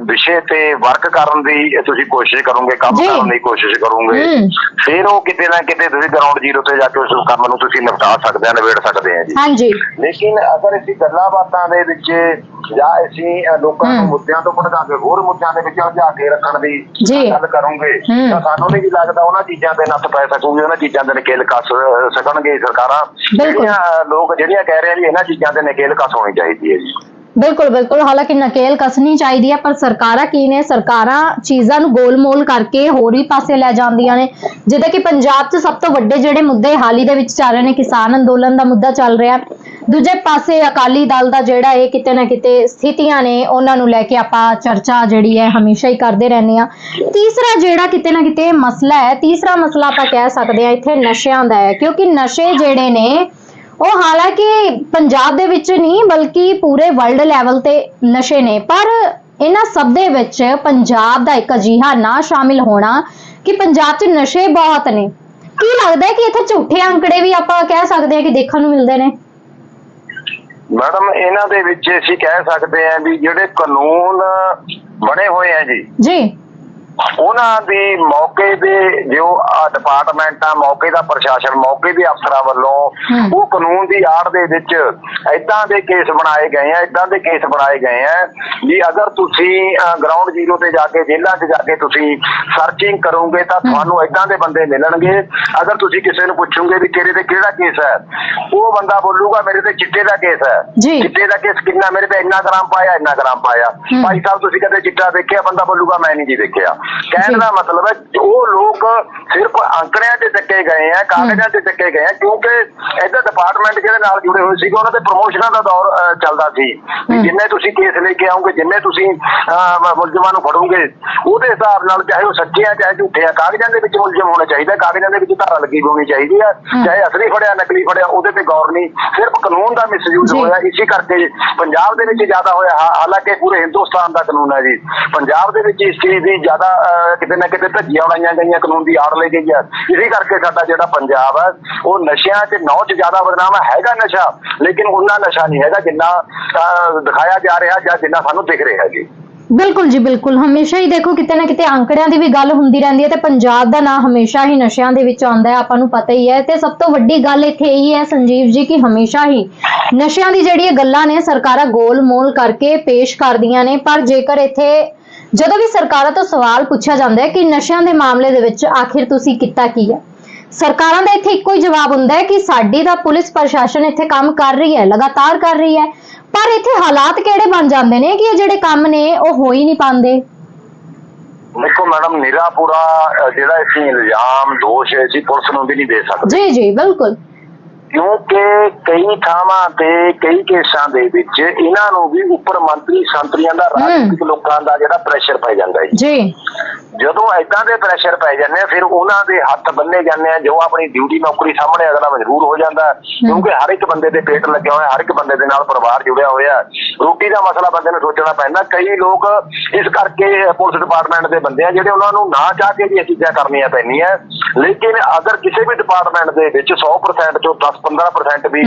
S2: ਵਿਸ਼ੇ ਤੇ ਵਰਕ ਕਰਨ ਦੀ ਤੁਸੀਂ ਕੋਸ਼ਿਸ਼ ਕਰੋਗੇ ਕੰਮ। ਕਰਨ ਦੀ ਕੋਸ਼ਿਸ਼ ਕਰੋਗੇ। ਫਿਰ ਉਹ ਕਿਤੇ ਨਾ ਕਿਤੇ ਤੁਸੀਂ ਗਰਾਊਂਡ ਜ਼ੀਰੋ ਤੇ ਜਾ ਕੇ ਉਸ ਕੰਮ ਨੂੰ ਤੁਸੀਂ ਨਿਪਟਾ ਸਕਦੇ ਆ ਨਿਬੇੜ ਸਕਦੇ ਆ ਜੀ।
S1: ਹਾਂਜੀ।
S2: ਲੇਕਿਨ ਅਗਰ ਅਸੀਂ ਗੱਲਾਂ ਬਾਤਾਂ ਦੇ ਵਿੱਚ ਜਾਂ ਅਸੀਂ ਲੋਕਾਂ ਨੂੰ। ਮੁੱਦਿਆਂ ਤੋਂ ਭਟਕਾ ਕੇ ਹੋਰ ਮੁੱਦਿਆਂ ਦੇ ਵਿੱਚ ਉਲਝਾ ਕੇ ਰੱਖਣ ਦੀ। ਗੱਲ ਕਰੋਗੇ। ਤਾਂ ਸਾਨੂੰ ਨਹੀਂ ਲੱਗਦਾ ਉਹਨਾਂ ਚੀਜ਼ਾਂ ਤੇ ਨੱਥ ਪੈ ਸਕੂਗੀ ਉਹਨਾਂ ਚੀਜ਼ਾਂ ਦੇ ਨਕੇਲ ਕੱਸ ਸਕਣਗੇ ਸਰਕਾਰਾਂ। ਜਿਹੜੀਆਂ ਲੋਕ ਜਿਹੜੀਆਂ ਕਹਿ ਰਹੇ ਆ ਵੀ ਇਹਨਾਂ ਚੀਜ਼ਾਂ ਦੇ ਨਕੇਲ ਕੱਸ ਹੋਣੀ ਚਾਹੀਦੀ ਹੈ ਜੀ
S1: ਬਿਲਕੁਲ ਬਿਲਕੁਲ। ਹਾਲਾਂਕਿ ਨਕੇਲ ਕਸਣੀ ਚਾਹੀਦੀ ਹੈ, ਪਰ ਸਰਕਾਰਾਂ ਕੀ ਨੇ? ਸਰਕਾਰਾਂ ਚੀਜ਼ਾਂ ਨੂੰ ਗੋਲਮੋਲ ਕਰਕੇ ਹੋਰ ਹੀ ਪਾਸੇ ਲੈ ਜਾਂਦੀਆਂ ਨੇ। ਜਿੱਦਾਂ ਕਿ ਪੰਜਾਬ 'ਚ ਸਭ ਤੋਂ ਵੱਡੇ ਜਿਹੜੇ ਮੁੱਦੇ ਹਾਲ ਹੀ ਦੇ ਵਿੱਚ ਚੱਲ ਰਹੇ ਨੇ, ਕਿਸਾਨ ਅੰਦੋਲਨ ਦਾ ਮੁੱਦਾ ਚੱਲ ਰਿਹਾ। ਦੂਜੇ ਪਾਸੇ ਅਕਾਲੀ ਦਲ ਦਾ ਜਿਹੜਾ ਇਹ ਕਿਤੇ ਨਾ ਕਿਤੇ ਸਥਿਤੀਆਂ ਨੇ, ਉਹਨਾਂ ਨੂੰ ਲੈ ਕੇ ਆਪਾਂ ਚਰਚਾ ਜਿਹੜੀ ਹੈ ਹਮੇਸ਼ਾ ਹੀ ਕਰਦੇ ਰਹਿੰਦੇ ਆ ਤੀਸਰਾ ਜਿਹੜਾ ਕਿਤੇ ਨਾ ਕਿਤੇ ਮਸਲਾ ਹੈ, ਤੀਸਰਾ ਮਸਲਾ ਆਪਾਂ ਕਹਿ ਸਕਦੇ ਆ ਇੱਥੇ ਨਸ਼ਿਆਂ ਦਾ ਹੈ। ਕਿਉਂਕਿ ਨਸ਼ੇ ਜਿਹੜੇ ਨੇ ਉਹ ਹਾਲਾਂਕਿ ਪੰਜਾਬ ਦੇ ਵਿੱਚ ਨਹੀਂ ਬਲਕਿ ਪੂਰੇ ਵਰਲਡ ਲੈਵਲ ਤੇ ਨਸ਼ੇ ਨੇ। ਪਰ ਇਹਨਾਂ ਸਭ ਦੇ ਵਿੱਚ ਪੰਜਾਬ ਦਾ ਇੱਕ ਅਜੀਹਾ ਨਾ ਸ਼ਾਮਿਲ ਹੋਣਾ ਕਿ ਪੰਜਾਬ 'ਚ ਨਸ਼ੇ ਬਹੁਤ ਨੇ। ਕੀ ਲੱਗਦਾ ਹੈ ਕਿ ਇੱਥੇ ਝੂਠੇ ਅੰਕੜੇ ਵੀ ਆਪਾਂ ਕਹਿ ਸਕਦੇ ਹਾਂ ਕਿ ਦੇਖਣ ਨੂੰ ਮਿਲਦੇ ਨੇ?
S2: ਮੈਡਮ ਇਹਨਾਂ ਦੇ ਵਿੱਚ ਅਸੀਂ ਕਹਿ ਸਕਦੇ ਹਾਂ ਵੀ ਜਿਹੜੇ ਕਾਨੂੰਨ ਬਣੇ ਹੋਏ ਆ ਜੀ
S1: ਜੀ।
S2: ਉਹਨਾਂ ਦੀ ਮੌਕੇ ਦੇ ਜੋ ਡਿਪਾਰਟਮੈਂਟ ਆ ਮੌਕੇ ਦਾ ਪ੍ਰਸ਼ਾਸਨ ਮੌਕੇ ਦੇ ਅਫਸਰਾਂ ਵੱਲੋਂ। ਉਹ ਕਾਨੂੰਨ ਦੀ ਆੜ ਦੇ ਵਿੱਚ ਇਦਾਂ ਦੇ ਕੇਸ ਬਣਾਏ ਗਏ ਆ ਇਦਾਂ ਦੇ ਕੇਸ ਬਣਾਏ ਗਏ ਆ ਵੀ ਅਗਰ ਤੁਸੀਂ ਗਰਾਊਂਡ ਜ਼ੀਰੋ ਤੇ ਜਾ ਕੇ ਜੇਲ੍ਹਾਂ 'ਚ ਜਾ ਕੇ ਤੁਸੀਂ ਸਰਚਿੰਗ ਕਰੋਗੇ ਤਾਂ ਤੁਹਾਨੂੰ ਇਦਾਂ ਦੇ ਬੰਦੇ ਮਿਲਣਗੇ ਅਗਰ ਤੁਸੀਂ ਕਿਸੇ ਨੂੰ ਪੁੱਛੋਗੇ ਵੀ ਤੇਰੇ ਤੇ ਕਿਹੜਾ ਕੇਸ ਹੈ ਉਹ ਬੰਦਾ ਬੋਲੂਗਾ ਮੇਰੇ ਤੇ ਚਿੱਟੇ ਦਾ ਕੇਸ ਹੈ। ਚਿੱਟੇ ਦਾ ਕੇਸ ਕਿੰਨਾ ਮੇਰੇ ਤੇ ਇੰਨਾ ਗ੍ਰਾਮ ਪਾਇਆ ਇੰਨਾ ਗ੍ਰਾਮ ਪਾਇਆ। ਭਾਈ ਸਾਹਿਬ ਤੁਸੀਂ ਕਦੇ ਚਿੱਟਾ ਦੇਖਿਆ ਬੰਦਾ ਬੋਲੂਗਾ ਮੈਂ ਨਹੀਂ ਜੀ ਦੇਖਿਆ। ਕਹਿਣ ਦਾ ਮਤਲਬ ਹੈ ਉਹ ਲੋਕ ਸਿਰਫ ਅੰਕੜਿਆਂ ਤੇ ਚੱਕੇ ਗਏ ਆ ਕਾਗਜ਼ਾਂ ਤੇ ਚੱਕੇ ਗਏ ਆ ਕਿਉਂਕਿ ਇਹਦਾ ਡਿਪਾਰਟਮੈਂਟ ਜਿਹੜੇ ਨਾਲ ਜੁੜੇ ਹੋਏ ਸੀਗੇ ਉਹਨਾਂ ਦੇ ਪ੍ਰਮੋਸ਼ਨਾਂ ਦਾ ਦੌਰ ਚੱਲਦਾ ਸੀ। ਜਿੰਨੇ ਤੁਸੀਂ ਕੇਸ ਲੈ ਕੇ ਆਓਗੇ ਜਿੰਨੇ ਤੁਸੀਂ ਮੁਲਜ਼ਮਾਂ ਨੂੰ ਫੜੋਗੇ ਉਹਦੇ ਹਿਸਾਬ ਨਾਲ ਚਾਹੇ ਉਹ ਸੱਚੇ ਆ ਚਾਹੇ ਝੂਠੇ ਆ ਕਾਗਜ਼ਾਂ ਦੇ ਵਿੱਚ ਮੁਲਜ਼ਮ ਹੋਣਾ ਚਾਹੀਦਾ ਕਾਗਜ਼ਾਂ ਦੇ ਵਿੱਚ ਧਾਰਾ ਲੱਗੀ ਹੋਣੀ ਚਾਹੀਦੀ ਆ। ਚਾਹੇ ਅਸਲੀ ਫੜਿਆ ਨਕਲੀ ਫੜਿਆ ਉਹਦੇ ਤੇ ਗੌਰ ਨਹੀਂ ਸਿਰਫ ਕਾਨੂੰਨ ਦਾ ਮਿਸਯੂਜ਼। ਹੋਇਆ ਇਸੇ ਕਰਕੇ ਪੰਜਾਬ ਦੇ ਵਿੱਚ ਜ਼ਿਆਦਾ ਹੋਇਆ ਹਾਲਾਂਕਿ ਪੂਰੇ ਹਿੰਦੁਸਤਾਨ ਦਾ ਕਾਨੂੰਨ ਹੈ ਜੀ ਪੰਜਾਬ ਦੇ ਵਿੱਚ ਇਸ ਚੀਜ਼ ਦੀ ਜ਼ਿਆਦਾ ਕਿਤੇ ਨਾ ਕਿਤੇ ਧੱਜੀਆਂ ਉਡਾਈਆਂ ਗਈਆਂ, ਕਾਨੂੰਨ ਦੀ ਆੜ ਲਈ ਗਈ ਹੈ ਇਸੇ ਕਰਕੇ ਸਾਡਾ ਜਿਹੜਾ ਪੰਜਾਬ ਹੈ ਉਹ ਨਸ਼ਿਆਂ 'ਚ ਨੌ 'ਚ ਜ਼ਿਆਦਾ ਬਦਨਾਮ ਹੈਗਾ ਨਸ਼ਾ, ਲੇਕਿਨ ਉਹਨਾਂ ਨਸ਼ਾ ਨਹੀਂ ਹੈਗਾ ਜਿੰਨਾ ਦਿਖਾਇਆ ਜਾ ਰਿਹਾ ਜਾਂ ਜਿੰਨਾ ਸਾਨੂੰ ਦਿਖ ਰਿਹਾ ਜੀ।
S1: ਬਿਲਕੁਲ ਜੀ, ਬਿਲਕੁਲ। ਹਮੇਸ਼ਾ ਹੀ ਦੇਖੋ, ਕਿਤੇ ਨਾ ਕਿਤੇ ਅੰਕੜਿਆਂ ਦੀ ਵੀ ਗੱਲ ਹੁੰਦੀ ਰਹਿੰਦੀ ਹੈ ਤੇ ਪੰਜਾਬ ਦਾ ਨਾਂ ਹਮੇਸ਼ਾ ਹੀ ਨਸ਼ਿਆਂ ਦੇ ਵਿੱਚ ਆਉਂਦਾ ਹੈ, ਆਪਾਂ ਨੂੰ ਪਤਾ ਹੀ ਹੈ। ਤੇ ਸਭ ਤੋਂ ਵੱਡੀ ਗੱਲ ਇੱਥੇ ਇਹੀ ਹੈ ਸੰਜੀਵ ਜੀ, ਕਿ ਹਮੇਸ਼ਾ ਹੀ ਨਸ਼ਿਆਂ ਦੀ ਜਿਹੜੀਆਂ ਗੱਲਾਂ ਨੇ, ਸਰਕਾਰਾਂ ਗੋਲ-ਮੋਲ ਕਰਕੇ ਪੇਸ਼ ਕਰਦੀਆਂ ਨੇ, ਪਰ ਜੇਕਰ ਇੱਥੇ ਜਦੋਂ ਵੀ ਸਰਕਾਰਾਂ ਤੋਂ ਸਵਾਲ ਪੁੱਛਿਆ ਜਾਂਦਾ ਹੈ ਕਿ ਨਸ਼ਿਆਂ ਦੇ ਮਾਮਲੇ ਦੇ ਵਿੱਚ ਆਖਿਰ ਤੁਸੀਂ ਕੀਤਾ ਕੀ ਹੈ? ਸਰਕਾਰਾਂ ਦਾ ਇੱਥੇ ਇੱਕੋ ਹੀ ਜਵਾਬ ਹੁੰਦਾ ਹੈ ਕਿ ਸਾਡੀ ਤਾਂ ਪੁਲਿਸ ਪ੍ਰਸ਼ਾਸਨ ਇੱਥੇ ਕੰਮ ਕਰ ਰਹੀ ਹੈ ਲਗਾਤਾਰ ਕਰ ਰਹੀ ਹੈ। ਪਰ ਇੱਥੇ ਹਾਲਾਤ ਕਿਹੜੇ ਬਣ ਜਾਂਦੇ ਨੇ ਕਿ ਇਹ ਜਿਹੜੇ ਕੰਮ ਨੇ ਉਹ ਹੋ ਹੀ ਨਹੀਂ ਪਾਉਂਦੇ?
S2: ਦੇਖੋ ਮੈਡਮ ਨਿਰਾ ਪੂਰਾ ਅਹ, ਜਿਹੜਾ ਅਸੀਂ ਇਲਜ਼ਾਮ ਦੋਸ਼ ਅਸੀਂ ਪੁਲਿਸ ਨੂੰ ਵੀ ਨਹੀਂ ਦੇ ਸਕਦੇ।
S1: ਜੀ ਜੀ ਬਿਲਕੁਲ।
S2: ਕਿਉਂਕਿ ਕਈ ਥਾਵਾਂ ਤੇ ਕਈ ਕੇਸਾਂ ਦੇ ਵਿੱਚ ਇਹਨਾਂ ਨੂੰ ਵੀ ਉੱਪਰ ਮੰਤਰੀ ਸੰਤਰੀਆਂ ਦਾ ਰਾਜਨੀਤਿਕ ਲੋਕਾਂ ਦਾ ਜਿਹੜਾ ਪ੍ਰੈਸ਼ਰ ਪੈ ਜਾਂਦਾ ਹੈ ਜੀ। ਜਦੋਂ ਐਦਾਂ ਦੇ ਪ੍ਰੈਸ਼ਰ ਪੈ ਜਾਂਦੇ ਆ ਫਿਰ ਉਹਨਾਂ ਦੇ ਹੱਥ ਬੰਨੇ ਜਾਂਦੇ ਆ ਜੋ ਆਪਣੀ ਡਿਊਟੀ ਨੌਕਰੀ ਸਾਹਮਣੇ ਅਗਲਾ ਮਜਬੂਰ ਹੋ ਜਾਂਦਾ। ਕਿਉਂਕਿ ਹਰ ਇੱਕ ਬੰਦੇ ਦੇ ਪੇਟ ਲੱਗਿਆ ਹੋਇਆ ਹਰ ਇੱਕ ਬੰਦੇ ਦੇ ਨਾਲ ਪਰਿਵਾਰ ਜੁੜਿਆ ਹੋਇਆ। ਰੋਟੀ ਦਾ ਮਸਲਾ ਬੰਦੇ ਨੂੰ ਸੋਚਣਾ ਪੈਂਦਾ ਕਈ ਲੋਕ ਇਸ ਕਰਕੇ ਪੁਲਿਸ ਡਿਪਾਰਟਮੈਂਟ ਦੇ ਬੰਦੇ ਆ ਜਿਹੜੇ ਉਹਨਾਂ ਨੂੰ ਨਾ ਚਾਹ ਕੇ ਵੀ ਇਹ ਚੀਜ਼ਾਂ ਕਰਨੀਆਂ ਪੈਂਦੀਆਂ ਲੇਕਿਨ ਅਗਰ ਕਿਸੇ ਵੀ ਡਿਪਾਰਟਮੈਂਟ ਦੇ ਵਿੱਚ 100% ਚੋਂ 10-15% ਵੀ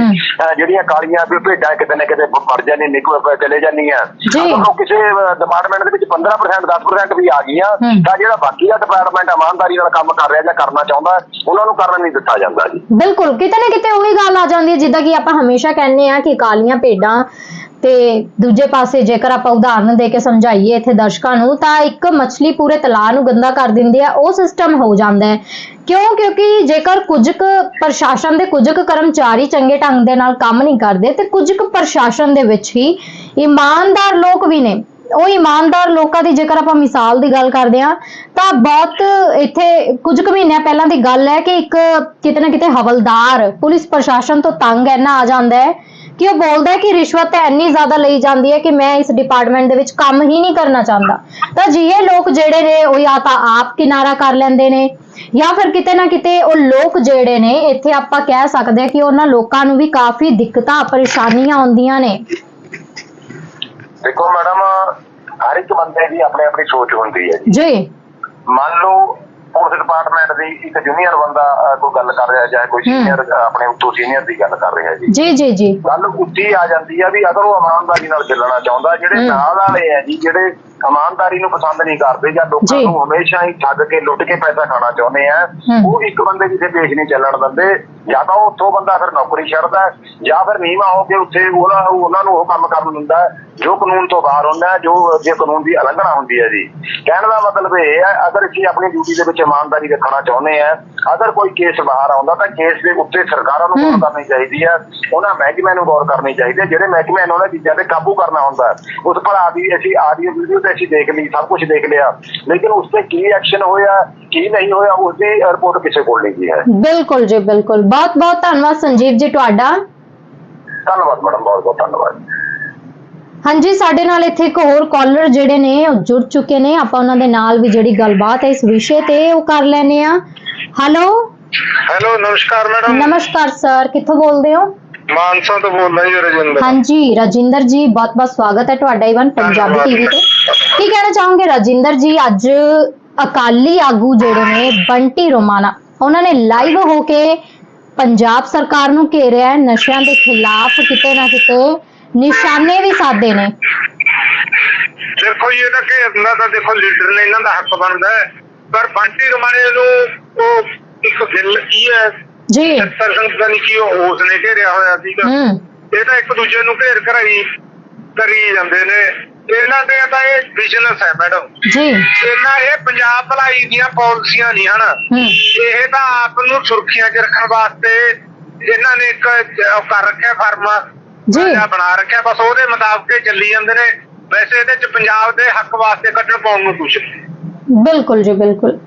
S2: ਜਿਹੜੀਆਂ ਕਾਲੀਆਂ ਵੀ ਭੇਡਾਂ ਕਿਤੇ ਨਾ ਕਿਤੇ ਵੜ ਜਾਂਦੀਆਂ ਨਿਕਲ ਚਲੇ ਜਾਂਦੀਆਂ। ਉਹ ਕਿਸੇ ਡਿਪਾਰਟਮੈਂਟ ਦੇ ਵਿੱਚ 15% 10% ਵੀ ਆ ਗਈਆਂ। ਤਾਂ ਜਿਹੜਾ ਬਾਕੀ ਦਾ ਡਿਪਾਰਟਮੈਂਟ ਇਮਾਨਦਾਰੀ ਨਾਲ ਕੰਮ ਕਰ ਰਿਹਾ ਜਾਂ ਕਰਨਾ ਚਾਹੁੰਦਾ ਉਹਨਾਂ ਨੂੰ ਕਰਨ ਨਹੀਂ ਦਿੱਤਾ ਜਾਂਦਾ ਜੀ।
S1: ਬਿਲਕੁਲ ਕਿਤੇ ਨਾ ਕਿਤੇ ਉਹੀ ਗੱਲ ਆ ਜਾਂਦੀ ਹੈ ਜਿੱਦਾਂ ਕਿ ਆਪਾਂ ਹਮੇਸ਼ਾ ਕਹਿੰਦੇ ਆ ਕਿ ਕਾਲੀਆਂ ਭੇਡਾਂ ਤੇ ਦੂਜੇ ਪਾਸੇ ਜੇਕਰ ਆਪਾਂ ਉਦਾਹਰਨ ਦੇ ਕੇ ਸਮਝਾਈਏ ਇੱਥੇ ਦਰਸ਼ਕਾਂ ਨੂੰ ਤਾਂ ਇੱਕ ਮੱਛਲੀ ਪੂਰੇ ਤਲਾਅ ਨੂੰ ਗੰਦਾ ਕਰ ਦਿੰਦੀ ਆ ਉਹ ਸਿਸਟਮ ਹੋ ਜਾਂਦਾ ਹੈ। ਕਿਉਂ? ਕਿਉਂਕਿ ਜੇਕਰ ਕੁਝ ਕੁ ਪ੍ਰਸ਼ਾਸਨ ਦੇ ਕੁਝ ਕੁ ਕਰਮਚਾਰੀ ਚੰਗੇ ਢੰਗ ਦੇ ਨਾਲ ਕੰਮ ਨਹੀਂ ਕਰਦੇ, ਤੇ ਕੁਝ ਕੁ ਪ੍ਰਸ਼ਾਸਨ ਦੇ ਵਿੱਚ ਹੀ ਇਮਾਨਦਾਰ ਲੋਕ ਵੀ ਨੇ। ਉਹ ਇਮਾਨਦਾਰ ਲੋਕਾਂ ਦੀ ਜੇਕਰ ਆਪਾਂ ਮਿਸਾਲ ਦੀ ਗੱਲ ਕਰਦੇ ਹਾਂ, ਤਾਂ ਬਹੁਤ ਇੱਥੇ ਕੁਝ ਕੁ ਮਹੀਨਿਆਂ ਪਹਿਲਾਂ ਦੀ ਗੱਲ ਹੈ ਕਿ ਇੱਕ ਕਿਤੇ ਨਾ ਕਿਤੇ ਹਵਲਦਾਰ, ਪੁਲਿਸ ਪ੍ਰਸ਼ਾਸਨ ਤੋਂ ਤੰਗ ਇੰਨਾ ਆ ਜਾਂਦਾ ਹੈ ਕਿ ਉਹ ਬੋਲਦਾ ਹੈ ਕਿ ਰਿਸ਼ਵਤ ਇੰਨੀ ਜ਼ਿਆਦਾ ਲਈ ਜਾਂਦੀ ਹੈ ਕਿ ਮੈਂ ਇਸ ਡਿਪਾਰਟਮੈਂਟ ਦੇ ਵਿੱਚ ਕੰਮ ਹੀ ਨਹੀਂ ਕਰਨਾ ਚਾਹੁੰਦਾ। ਤਾਂ ਜਿਹੇ ਲੋਕ ਜਿਹੜੇ ਨੇ ਉਹ ਜਾਂ ਤਾਂ ਆਪ ਕਿਨਾਰਾ ਕਰ ਲੈਂਦੇ ਨੇ ਜਾਂ ਫਿਰ ਕਿਤੇ ਨਾ ਕਿਤੇ ਉਹ ਲੋਕ ਜਿਹੜੇ ਨੇ ਇੱਥੇ ਆਪਾਂ ਕਹਿ ਸਕਦੇ ਹਾਂ ਕਿ ਉਹਨਾਂ ਲੋਕਾਂ ਨੂੰ ਵੀ ਕਾਫੀ ਦਿੱਕਤਾਂ ਪਰੇਸ਼ਾਨੀਆਂ ਆਉਂਦੀਆਂ ਨੇ।
S2: ਦੇਖੋ ਮੈਡਮ ਹਰ ਇੱਕ ਬੰਦੇ ਦੀ ਆਪਣੀ ਆਪਣੀ ਸੋਚ ਹੁੰਦੀ ਹੈ ਜੀ। ਮੰਨ ਲਓ ਪੁਲਿਸ ਡਿਪਾਰਟਮੈਂਟ ਦੀ ਇੱਕ ਜੂਨੀਅਰ ਬੰਦਾ ਕੋਈ ਗੱਲ ਕਰ ਰਿਹਾ ਜਾਂ ਕੋਈ। ਸੀਨੀਅਰ ਆਪਣੇ ਉੱਤੋਂ ਸੀਨੀਅਰ ਦੀ ਗੱਲ ਕਰ ਰਿਹਾ ਜੀ
S1: ਜੀ ਜੀ ਜੀ
S2: ਗੱਲ ਉੱਚੀ ਆ ਜਾਂਦੀ ਆ ਵੀ ਅਗਰ ਉਹ ਇਮਾਨਦਾਰੀ ਨਾਲ ਚੱਲਣਾ ਚਾਹੁੰਦਾ ਜਿਹੜੇ। ਨਾਲ ਵਾਲੇ ਆ ਜੀ ਜਿਹੜੇ ਇਮਾਨਦਾਰੀ ਨੂੰ ਪਸੰਦ ਨਹੀਂ ਕਰਦੇ ਜਾਂ ਲੋਕਾਂ। ਨੂੰ ਹਮੇਸ਼ਾ ਹੀ ਠੱਗ ਕੇ ਲੁੱਟ ਕੇ ਪੈਸਾ ਖਾਣਾ ਚਾਹੁੰਦੇ ਆ। ਉਹ ਇੱਕ ਬੰਦੇ ਜਿੱਥੇ ਪੇਸ਼ ਨਹੀਂ ਚੱਲਣ ਦਿੰਦੇ ਜਾਂ ਤਾਂ ਉਹ ਉੱਥੋਂ ਬੰਦਾ ਫਿਰ ਨੌਕਰੀ ਛੱਡਦਾ ਜਾਂ ਫਿਰ ਨੀਵਾ ਹੋ ਕੇ ਉੱਥੇ ਉਹਦਾ ਉਹਨਾਂ ਨੂੰ ਉਹ ਕੰਮ ਕਰਨ ਦਿੰਦਾ ਜੋ ਕਾਨੂੰਨ ਤੋਂ ਬਾਹਰ ਹੁੰਦਾ ਜੋ ਜੇ ਕਾਨੂੰਨ ਦੀ ਉਲੰਘਣਾ ਹੁੰਦੀ ਹੈ ਜੀ। ਕਹਿਣ ਦਾ ਮਤਲਬ ਇਹ ਹੈ ਅਗਰ ਅਸੀਂ ਆਪਣੀ ਡਿਊਟੀ ਦੇ ਵਿੱਚ ਇਮਾਨਦਾਰੀ ਰੱਖਣਾ ਚਾਹੁੰਦੇ ਆ ਅਗਰ ਕੋਈ ਕੇਸ ਬਾਹਰ ਆਉਂਦਾ ਤਾਂ ਕੇਸ ਦੇ ਉੱਤੇ ਸਰਕਾਰਾਂ ਨੂੰ ਗੌਰ। ਕਰਨੀ ਚਾਹੀਦੀ ਹੈ ਉਹਨਾਂ ਮਹਿਕਮਿਆਂ ਨੂੰ ਗੌਰ ਕਰਨੀ ਚਾਹੀਦੀ ਹੈ ਜਿਹੜੇ ਮਹਿਕਮਿਆਂ ਨੂੰ ਉਹਨਾਂ ਚੀਜ਼ਾਂ ਤੇ ਕਾਬੂ ਕਰਨਾ ਹੁੰਦਾ ਉਸ ਭਰਾ ਦੀ ਅਸੀਂ ਆਡੀਓ ਵੀਡੀਓ ਤੇ ਅਸੀਂ ਦੇਖ ਲਈ ਸਭ ਕੁਝ ਦੇਖ ਲਿਆ। ਲੇਕਿਨ ਉਸ ਤੇ ਕੀ ਐਕਸ਼ਨ ਹੋਇਆ ਕੀ ਨਹੀਂ ਹੋਇਆ ਉਸ ਦੀ ਰਿਪੋਰਟ ਕਿਸੇ ਕੋਲ ਨਹੀਂ ਗਈ ਹੈ।
S1: ਬਿਲਕੁਲ ਜੀ ਬਿਲਕੁਲ। ਬਹੁਤ ਬਹੁਤ ਧੰਨਵਾਦ ਸੰਜੀਵ ਜੀ ਤੁਹਾਡਾ।
S2: ਧੰਨਵਾਦ ਮੈਡਮ ਬਹੁਤ ਬਹੁਤ ਧੰਨਵਾਦ।
S1: ਹਾਂਜੀ ਸਾਡੇ ਨਾਲ ਇੱਥੇ ਇੱਕ ਹੋਰ ਕਾਲਰ ਜਿਹੜੇ ਨੇ ਉਹ ਜੁੜ ਚੁੱਕੇ ਨੇ। ਆਪਾਂ ਉਹਨਾਂ ਦੇ ਨਾਲ ਵੀ ਜਿਹੜੀ ਗੱਲਬਾਤ ਹੈ ਇਸ ਵਿਸ਼ੇ ਤੇ ਉਹ ਕਰ ਲੈਨੇ ਆ ਹੈਲੋ
S3: ਹੈਲੋ ਨਮਸਕਾਰ ਮੈਡਮ।
S1: ਨਮਸਕਾਰ ਸਰ ਕਿੱਥੋਂ ਬੋਲਦੇ ਹੋ?
S3: ਮਾਨਸਾ ਤੋਂ ਬੋਲਦਾ ਜੀ ਰਜਿੰਦਰ।
S1: ਹਾਂਜੀ ਰਾਜਿੰਦਰ ਜੀ ਬਹੁਤ ਬਹੁਤ ਸਵਾਗਤ ਹੈ ਤੁਹਾਡਾ ਇਵਨ ਪੰਜਾਬੀ। ਟੀਵੀ ਤੇ। ਕੀ ਕਹਿਣਾ ਚਾਹੋਗੇ ਰਾਜਿੰਦਰ ਜੀ ਅੱਜ ਅਕਾਲੀ ਆਗੂ ਜਿਹੜੇ ਨੇ ਬੰਟੀ ਰੋਮਾਣਾ ਉਹਨਾਂ ਨੇ ਲਾਈਵ ਹੋ ਕੇ ਪੰਜਾਬ ਸਰਕਾਰ ਨੂੰ ਘੇਰਿਆ ਹੈ ਨਸ਼ਿਆਂ ਦੇ ਖਿਲਾਫ ਕਿਤੇ ਨਾ ਕਿਤੇ ਨਿਸ਼ਾਨੇ ਵੀ ਸਾਧੇ ਨੇ।
S3: ਦੇਖੋ ਇਹ ਤਾਂ ਦਾ ਤਾਂ ਦੇਖੋ ਲੀਡਰ ਨੇ ਇਹਨਾਂ ਦਾ ਹੱਕ ਬਣਦਾ ਹੈ। ਪਰ ਬੰਟੀ ਰਮਾਣੇ ਨੂੰ ਉਹ ਇੱਕ ਗਿੱਲ ਕੀ ਹੈ?
S1: ਜੀ।
S3: 70% ਦਾ ਨਹੀਂ ਕੀ ਉਹ ਉਸ ਨੇ ਘੇਰਿਆ ਹੋਇਆ ਸੀਗਾ। ਇਹ ਤਾਂ ਇੱਕ ਦੂਜੇ ਨੂੰ ਘੇਰ ਘਰਾਈ ਕਰੀ ਜਾਂਦੇ ਨੇ। ਇਹਨਾਂ ਦੇ ਤਾਂ ਇਹ ਬਿਜ਼ਨਸ ਹੈ ਮੈਡਮ
S1: ਜੀ।
S3: ਇਹਨਾਂ ਇਹ ਪੰਜਾਬ ਭਲਾਈ ਦੀਆਂ ਪਾਲਿਸੀਆਂ ਨਹੀਂ ਹਨ।
S1: ਹੂੰ।
S3: ਇਹ ਤਾਂ ਆਪ ਨੂੰ ਸੁਰੱਖਿਆ 'ਚ ਰੱਖਣ ਵਾਸਤੇ ਇਹਨਾਂ ਨੇ ਇੱਕ ਉਹ ਕਰ ਰੱਖਿਆ ਫਰਮ।
S1: ਜੀ।
S3: ਜਾਂ ਬਣਾ ਰੱਖਿਆ। ਬਸ ਉਹਦੇ ਮੁਤਾਬਕ ਹੀ ਚੱਲੀ ਜਾਂਦੇ ਨੇ। ਵੈਸੇ ਇਹਦੇ 'ਚ ਪੰਜਾਬ ਦੇ ਹੱਕ ਵਾਸਤੇ ਕੱਢਣ ਪਾਉਣ ਨੂੰ ਕੁਛ ਨਹੀਂ।
S1: ਬਿਲਕੁਲ ਜੀ ਬਿਲਕੁਲ।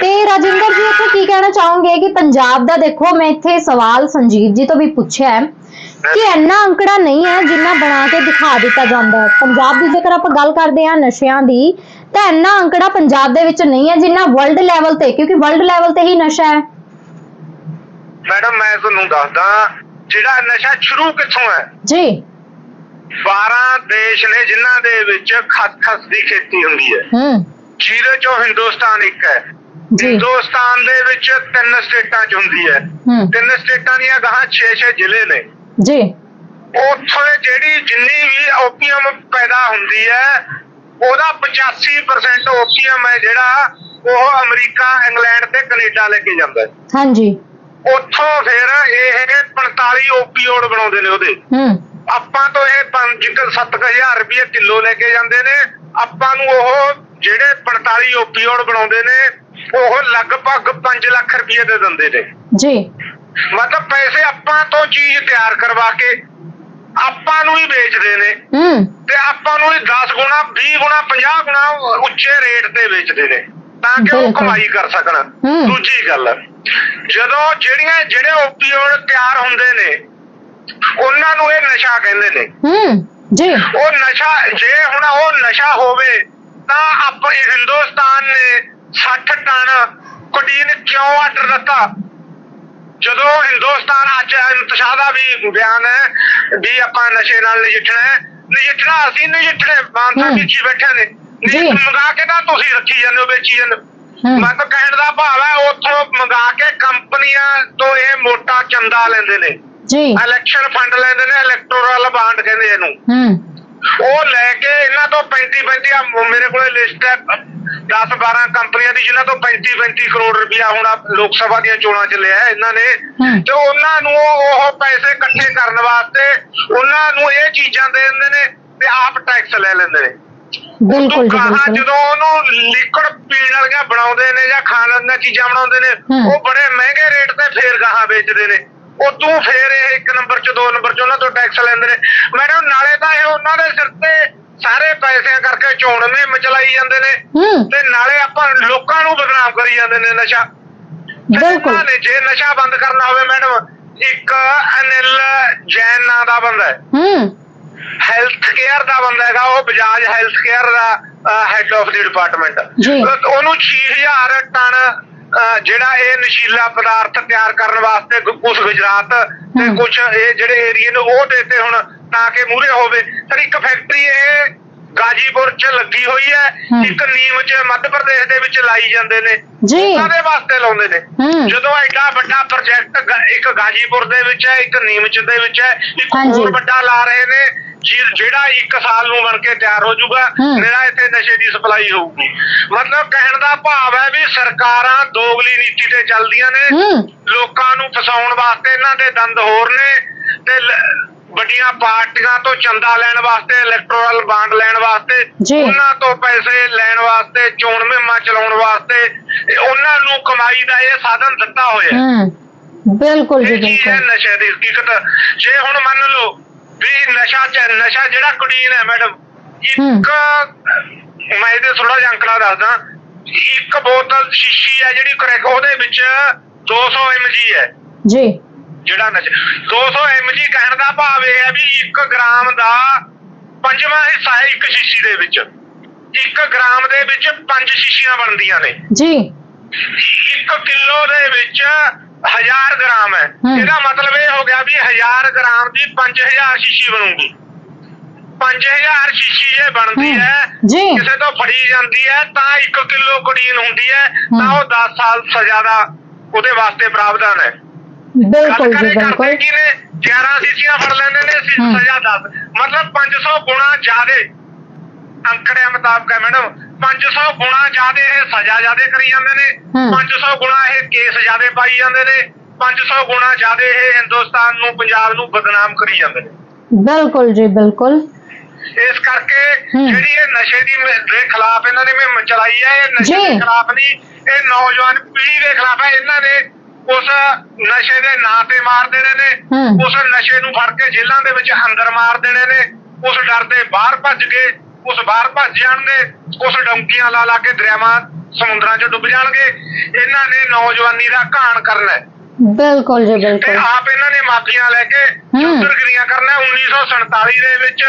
S1: ਤੇ ਰਾਜਿੰਦਰ ਜੀ ਇੱਥੇ ਕੀ ਕਹਿਣਾ ਚਾਹੋਗੇ ਕਿ ਪੰਜਾਬ ਦਾ ਦੇਖੋ ਮੈਂ ਇੱਥੇ ਸਵਾਲ ਸੰਜੀਵ ਜੀ ਤੋਂ ਵੀ ਪੁੱਛਿਆ ਹੈ। ਕਿ ਇੰਨਾ ਅੰਕੜਾ ਨਹੀਂ ਹੈ ਜਿੰਨਾ ਬਣਾ ਕੇ ਦਿਖਾ ਦਿੱਤਾ ਜਾਂਦਾ ਹੈ। ਪੰਜਾਬ ਦੀ ਜੇਕਰ ਆਪਾਂ ਗੱਲ ਕਰਦੇ ਹਾਂ ਨਸ਼ਿਆਂ ਦੀ ਤਾਂ ਇੰਨਾ ਅੰਕੜਾ ਪੰਜਾਬ ਦੇ ਵਿੱਚ ਨਹੀਂ ਹੈ ਜਿੰਨਾ ਵਰਲਡ ਲੈਵਲ ਤੇ ਕਿਉਂਕਿ ਵਰਲਡ ਲੈਵਲ ਤੇ ਹੀ ਨਸ਼ਾ ਹੈ।
S3: ਮੈਡਮ ਮੈਂ ਤੁਹਾਨੂੰ ਦੱਸਦਾ ਜਿਹੜਾ ਨਸ਼ਾ ਸ਼ੁਰੂ ਕਿੱਥੋਂ ਹੈ?
S1: ਜੀ।
S3: 12 ਦੇਸ਼ ਨੇ ਜਿਨ੍ਹਾਂ ਦੇ ਵਿੱਚ ਖਸਖਸ ਦੀ ਖੇਤੀ ਹੁੰਦੀ ਹੈ।
S1: ਹੂੰ।
S3: ਜਿਹਦੇ ਚੋਂ ਹਿੰਦੁਸਤਾਨ ਇੱਕ ਹੈ। ਹਿੰਦੁਸਤਾਨ ਦੇ ਵਿੱਚ ਤਿੰਨ ਸਟੇਟਾਂ 'ਚ ਹੁੰਦੀ ਹੈ।
S1: ਹੂੰ।
S3: ਤਿੰਨ ਸਟੇਟਾਂ ਦੀਆਂ ਗਾਹਾਂ 6-6 ਜ਼ਿਲ੍ਹੇ ਨੇ।
S1: ਜੀ।
S3: ਉੱਥੇ ਜਿਹੜੀ ਜਿੰਨੀ ਵੀ ਓਪੀਅਮ ਪੈਦਾ ਹੁੰਦੀ ਹੈ ਉਹਦਾ 85% ਓਪੀਐਮ ਹੈ ਜਿਹੜਾ ਉਹ ਅਮਰੀਕਾ ਇੰਗਲੈਂਡ ਤੇ ਕੈਨੇਡਾ ਲੈ ਕੇ ਜਾਂਦਾ ਹੈ।
S1: ਹਾਂਜੀ।
S3: ਉੱਥੋਂ ਫਿਰ ਇਹ 45 ਓਪੀਓਡ ਬਣਾਉਂਦੇ ਨੇ ਉਹਦੇ।
S1: ਹੂੰ।
S3: ਆਪਾਂ ਤੋਂ ਇਹ 5-7000 ਰੁਪਏ ਕਿਲੋ ਲੈ ਕੇ ਜਾਂਦੇ ਨੇ। ਆਪਾਂ ਨੂੰ ਉਹ ਜਿਹੜੇ 45 ਓਪੀਓਡ ਬਣਾਉਂਦੇ ਨੇ ਉਹ ਲਗਭਗ 5 ਲੱਖ ਰੁਪਏ ਦੇ ਦਿੰਦੇ ਨੇ।
S1: ਜੀ।
S3: ਮਤਲਬ ਪੈਸੇ ਆਪਾਂ ਤੋਂ ਚੀਜ਼ ਤਿਆਰ ਕਰਵਾ ਕੇ ਆਪਾਂ ਨੂੰ ਹੀ ਵੇਚਦੇ ਨੇ।
S1: ਹੂੰ। ਤੇ
S3: ਆਪਾਂ ਨੂੰ ਹੀ 10 ਗੁਣਾ 20 ਗੁਣਾ 50 ਗੁਣਾ ਉੱਚੇ ਰੇਟ ਤੇ ਵੇਚਦੇ ਨੇ ਤਾਂ ਕਿ ਉਹ
S1: ਬਿਲਕੁਲ।
S3: ਕਮਾਈ ਕਰ ਸਕਣ।
S1: ਹੂੰ।
S3: ਦੂਜੀ ਗੱਲ ਜਦੋਂ ਜਿਹੜੀਆਂ ਜਿਹੜੇ ਓਪੀਓਡ ਤਿਆਰ ਹੁੰਦੇ ਨੇ ਉਹਨਾਂ ਨੂੰ ਇਹ ਨਸ਼ਾ ਕਹਿੰਦੇ ਨੇ।
S1: ਹੂੰ ਜੀ।
S3: ਉਹ ਨਸ਼ਾ ਜੇ ਹੁਣ ਉਹ ਨਸ਼ਾ ਹੋਵੇ ਤਾਂ ਆਪ ਹਿੰਦੁਸਤਾਨ ਨੇ 60 ਟਨ ਕੋਡੀਨ ਕਿਉਂ ਆਰਡਰ ਦਿੱਤਾ? ਜਦੋਂ ਹਿੰਦੁਸਤਾਨ ਅੱਜ ਇੰਤਸ਼ਾਹ ਦਾ ਵੀ ਬਿਆਨ ਹੈ ਵੀ ਆਪਾਂ ਨਸ਼ੇ ਨਾਲ ਨਜਿੱਠਣਾ ਹੈ ਨਜਿੱਠਣਾ ਅਸੀਂ ਨਜਿੱਠਣੇ ਮਾਨਸਾ। ਵਿੱਚ ਬੈਠੇ ਨੇ।
S1: ਜੀ।
S3: ਨਹੀਂ ਮੰਗਾ ਕੇ ਤਾਂ ਤੁਸੀਂ ਰੱਖੀ ਜਾਂਦੇ ਹੋ ਵੇਚੀ ਜਾਂਦੇ ਮਤਲਬ ਕਹਿਣ ਦਾ ਭਾਵ ਹੈ ਉੱਥੋਂ ਮੰਗਾ ਕੇ ਕੰਪਨੀਆਂ ਤੋਂ ਇਹ ਮੋਟਾ ਚੰਦਾ ਲੈਂਦੇ ਨੇ।
S1: ਜੀ।
S3: ਇਲੈਕਸ਼ਨ ਫੰਡ ਲੈਂਦੇ ਨੇ ਇਲੈਕਟੋਰਲ ਬਾਂਡ ਕਹਿੰਦੇ ਇਹਨੂੰ।
S1: ਹੂੰ।
S3: ਉਹ ਲੈ ਕੇ ਇਹਨਾਂ ਤੋਂ 35 35 ਆ ਮੇਰੇ ਕੋਲੇ ਲਿਸਟ ਹੈ 10 12 ਕੰਪਨੀਆਂ ਦੀ ਜਿਨ੍ਹਾਂ ਤੋਂ 35 35 ਕਰੋੜ ਰੁਪਇਆ ਹੁਣ ਲੋਕ ਸਭਾ ਦੀਆਂ ਚੋਣਾਂ ਚ ਲਿਆ ਇਹਨਾਂ ਨੇ। ਤੇ ਉਹਨਾਂ ਨੂੰ ਉਹ ਪੈਸੇ ਇਕੱਠੇ ਕਰਨ ਵਾਸਤੇ ਉਹਨਾਂ ਨੂੰ ਇਹ ਚੀਜ਼ਾਂ ਦੇ ਦਿੰਦੇ ਨੇ ਤੇ ਆਪ ਟੈਕਸ ਲੈ ਲੈਂਦੇ ਨੇ
S1: ਬਿਲਕੁਲ ਜੀ
S3: ਜਦੋਂ ਉਹਨੂੰ ਲਿਕਵਿਡ ਪੀਣ ਵਾਲੀਆਂ ਬਣਾਉਂਦੇ ਨੇ ਜਾਂ ਖਾਣ ਵਾਲੀਆਂ ਚੀਜ਼ਾਂ ਬਣਾਉਂਦੇ ਨੇ। ਉਹ ਬੜੇ ਮਹਿੰਗੇ ਰੇਟ ਤੇ ਫੇਰ ਗਾਹਾਂ ਵੇਚਦੇ ਨੇ ਉਦੋਂ ਫੇਰ ਇਹ ਇੱਕ ਨੰਬਰ ਚ ਦੋ ਨੰਬਰ ਚ ਉਹਨਾਂ ਤੋਂ ਟੈਕਸ ਲੈਂਦੇ ਨੇ। ਮੈਡਮ ਨਾਲੇ ਤਾਂ ਇਹ ਉਹਨਾਂ ਦੇ ਸਿਰ ਤੇ ਸਾਰੇ ਪੈਸਿਆਂ ਕਰਕੇ ਚੋਣ ਮੇ ਮਚਲਾਈ ਜਾਂਦੇ ਨੇ। ਤੇ ਨਾਲੇ ਆਪਾਂ ਲੋਕਾਂ ਨੂੰ ਬਦਨਾਮ ਕਰੀ ਜਾਂਦੇ ਨੇ ਨਸ਼ਾ।
S1: ਬਿਲਕੁਲ।
S3: ਜੇ ਨਸ਼ਾ ਬੰਦ ਕਰਨਾ ਹੋਵੇ ਮੈਡਮ ਇੱਕ ਅਨਿਲ ਜੈਨ ਨਾਂ ਦਾ ਬੰਦਾ ਹੈ।
S1: ਹੂੰ।
S3: ਹੈਲਥ ਕੇਅਰ ਦਾ ਬੰਦਾ ਹੈਗਾ ਉਹ ਬਜਾਜ ਹੈਲਥ ਕੇਅਰ ਦਾ ਹੈੱਡ ਆਫ ਦੀ ਡਿਪਾਰਟਮੈਂਟ
S1: ਜੀ।
S3: ਉਹਨੂੰ 6000 ਟਨ ਜਿਹੜਾ ਇਹ ਨਸ਼ੀਲਾ ਪਦਾਰਥ ਤਿਆਰ ਕਰਨ ਵਾਸਤੇ ਕੁਝ ਗੁਜਰਾਤ ਤੇ। ਕੁਝ ਇਹ ਜਿਹੜੇ ਏਰੀਏ ਨੇ ਉਹ ਦੇਤੇ ਹੁਣ ਤਾਂ ਕਿ ਮੂਰੇ ਹੋਵੇ। ਸਰ ਇੱਕ ਫੈਕਟਰੀ ਇਹ ਗਾਜੀਪੁਰ ਚ ਲੱਗੀ ਹੋਈ ਹੈ। ਇੱਕ ਨੀਮ ਚ ਮੱਧ ਪ੍ਰਦੇਸ਼ ਦੇ ਵਿੱਚ ਲਾਈ ਜਾਂਦੇ ਨੇ।
S1: ਜੀ।
S3: ਕਾਦੇ ਵਾਸਤੇ ਲਾਉਂਦੇ ਨੇ। ਜਦੋਂ ਐਡਾ ਵੱਡਾ ਪ੍ਰੋਜੈਕਟ ਇੱਕ ਗਾਜੀਪੁਰ ਦੇ ਵਿੱਚ ਹੈ ਇੱਕ ਨੀਮਚ ਦੇ ਵਿੱਚ ਹੈ ਇੱਕ। ਹੋਰ ਵੱਡਾ ਲਾ ਰਹੇ ਨੇ। ਜਿਹੜਾ ਇੱਕ ਸਾਲ ਨੂੰ ਬਣ ਕੇ ਤਿਆਰ ਹੋ ਜਾਊਗਾ ਇੱਥੇ ਨਸ਼ੇ ਦੀ ਸਪਲਾਈ ਹੋਊਗੀ। ਮਤਲਬ ਕਹਿਣ ਦਾ ਭਾਵ ਹੈ ਵੀ ਸਰਕਾਰਾਂ ਦੋਗਲੀ ਨੀਤੀ ਤੇ ਚੱਲਦੀਆਂ ਨੇ। ਲੋਕਾਂ ਨੂੰ ਫਸਾਉਣ ਵਾਸਤੇ ਇਹਨਾਂ ਦੇ ਦੰਦ ਹੋਰ ਨੇ ਤੇ ਵੱਡੀਆਂ ਪਾਰਟੀਆਂ ਤੋਂ ਚੰਦਾ ਲੈਣ ਵਾਸਤੇ ਇਲੈਕਟੋਰਲ ਬਾਂਡ ਲੈਣ ਵਾਸਤੇ। ਉਹਨਾਂ ਤੋਂ ਪੈਸੇ ਲੈਣ ਵਾਸਤੇ ਚੋਣ ਮਹਿਮਾ ਚਲਾਉਣ ਵਾਸਤੇ ਇਹ ਉਹਨਾਂ ਨੂੰ ਕਮਾਈ ਦਾ ਇਹ ਸਾਧਨ ਦਿੱਤਾ ਹੋਇਆ
S1: ਬਿਲਕੁਲ ਜੀ
S3: ਇਹ
S1: ਬਿਲਕੁਲ।
S3: ਨਸ਼ੇ ਦੀ ਹਕੀਕਤ? ਜੇ ਹੁਣ ਮੰਨ ਲਓ ਵੀ ਨਸ਼ਾ ਚ ਨਸ਼ਾ ਜਿਹੜਾ ਕੁੜੀਨ ਹੈ ਮੈਡਮ ਇੱਕ ਮੈਂ ਇਹਦੇ ਥੋੜਾ ਜਿਹਾ ਅੰਕੜਾ ਦੱਸਦਾ ਇੱਕ ਬੋਤਲ ਸ਼ੀਸ਼ੀ ਹੈ ਜਿਹੜੀ ਕਰੈਕ ਉਹਦੇ ਵਿੱਚ 200 mg ਹੈ।
S1: ਜੀ।
S3: ਜਿਹੜਾ ਨਸ਼ਾ 200 mg ਕਹਿਣ ਦਾ ਭਾਵ ਇਹ ਹੈ ਵੀ 1 ਗ੍ਰਾਮ ਦਾ ਪੰਜਵਾਂ ਹਿੱਸਾ ਹੈ ਇੱਕ ਸ਼ੀਸ਼ੀ ਦੇ ਵਿੱਚ। 1 ਗ੍ਰਾਮ ਦੇ ਵਿੱਚ ਪੰਜ ਸ਼ੀਸ਼ੀਆਂ ਬਣਦੀਆਂ ਨੇ।
S1: ਜੀ।
S3: ਇੱਕ ਕਿਲੋ ਦੇ ਵਿੱਚ 1000 ਗ੍ਰਾਮ ਹੈ
S1: ਹਮ।
S3: ਇਹਦਾ ਮਤਲਬ ਇਹ ਹੋ ਗਿਆ ਵੀ 1000 ਗ੍ਰਾਮ ਦੀ 5000 ਸ਼ੀਸ਼ੀ ਬਣੂਗੀ 5000 ਸ਼ੀਸ਼ੀ ਜੇ ਬਣਦੀ
S1: ਹਮ।
S3: ਹੈ
S1: ਜੀ
S3: ਕਿਸੇ ਤੋਂ ਫੜੀ ਜਾਂਦੀ ਹੈ ਤਾਂ 1 ਕਿਲੋ ਕੁੜੀਨ ਹੁੰਦੀ ਹੈ ਤਾਂ
S1: ਹਮ।
S3: ਉਹ 10 ਸਾਲ ਸਜ਼ਾ ਦਾ ਉਹਦੇ ਵਾਸਤੇ ਪ੍ਰਾਵਧਾਨ ਹੈ
S1: ਬਿਲਕੁਲ ਜੀ ਬਿਲਕੁਲ
S3: ਕਰਦੇ ਕੀ ਨੇ 11 ਸ਼ੀਸ਼ੀਆਂ ਫੜ ਲੈਂਦੇ ਨੇ ਸੀ
S1: ਹਮ।
S3: ਸਜ਼ਾ 10 ਮਤਲਬ 500 ਗੁਣਾ ਜ਼ਿਆਦੇ ਅੰਕੜਿਆਂ ਮੁਤਾਬਕ ਹੈ ਮੈਡਮ 500 ਗੁਣਾ ਜ਼ਿਆਦੇ ਇਹ ਸਜ਼ਾ ਜ਼ਿਆਦੇ ਕਰੀ ਜਾਂਦੇ ਨੇ
S1: ਹਮ।
S3: 500 ਗੁਣਾ ਇਹ ਕੇਸ ਜ਼ਿਆਦੇ ਪਾਈ ਜਾਂਦੇ ਨੇ 500 ਗੁਣਾ ਜ਼ਿਆਦੇ ਇਹ ਹਿੰਦੁਸਤਾਨ ਨੂੰ ਪੰਜਾਬ ਨੂੰ ਬਦਨਾਮ ਕਰੀ ਜਾਂਦੇ ਨੇ
S1: ਬਿਲਕੁਲ ਜੀ ਬਿਲਕੁਲ
S3: ਇਸ ਕਰਕੇ
S1: ਹਮ।
S3: ਜਿਹੜੀ ਇਹ ਨਸ਼ੇ ਦੀ ਮ- ਦੇ ਖਿਲਾਫ ਇਹਨਾਂ ਨੇ ਮੁਹਿੰਮ ਚਲਾਈ ਹੈ ਇਹ ਨਸ਼ੇ
S1: ਜੀ।
S3: ਦੇ ਖਿਲਾਫ ਨਹੀਂ ਇਹ ਨੌਜਵਾਨ ਪੀੜ੍ਹੀ ਦੇ ਖਿਲਾਫ ਹੈ ਇਹਨਾਂ ਨੇ ਉਸ ਨਸ਼ੇ ਦੇ ਨਾਂ ਤੇ ਮਾਰ ਦੇਣੇ ਨੇ
S1: ਹਮ।
S3: ਉਸ ਨਸ਼ੇ ਨੂੰ ਫੜ ਕੇ ਜੇਲ੍ਹਾਂ ਦੇ ਵਿੱਚ ਅੰਦਰ ਮਾਰ ਦੇਣੇ ਨੇ ਉਸ ਡਰ ਦੇ ਬਾਹਰ ਭੱਜ ਗਏ ਉਸ ਬਾਹਰ ਭੱਜ ਜਾਣਗੇ ਉਸ ਡੌਂਕੀਆਂ ਲਾ ਲਾ ਕੇ ਦਰਿਆਵਾਂ ਸਮੁੰਦਰਾਂ 'ਚ ਡੁੱਬ ਜਾਣਗੇ। ਇਹਨਾਂ ਨੇ ਨੌਜਵਾਨੀ ਦਾ ਘਾਣ ਕਰਨਾ ਹੈ।
S1: ਬਿਲਕੁਲ ਜੀ
S3: ਤੇ
S1: ਬਿਲਕੁਲ
S3: ਆਪ ਇਹਨਾਂ ਨੇ ਮਾਫੀਆਂ ਲੈ ਕੇ। ਚੌਧਰਗਿਰੀਆਂ ਕਰਨਾ 1947 ਦੇ ਵਿੱਚ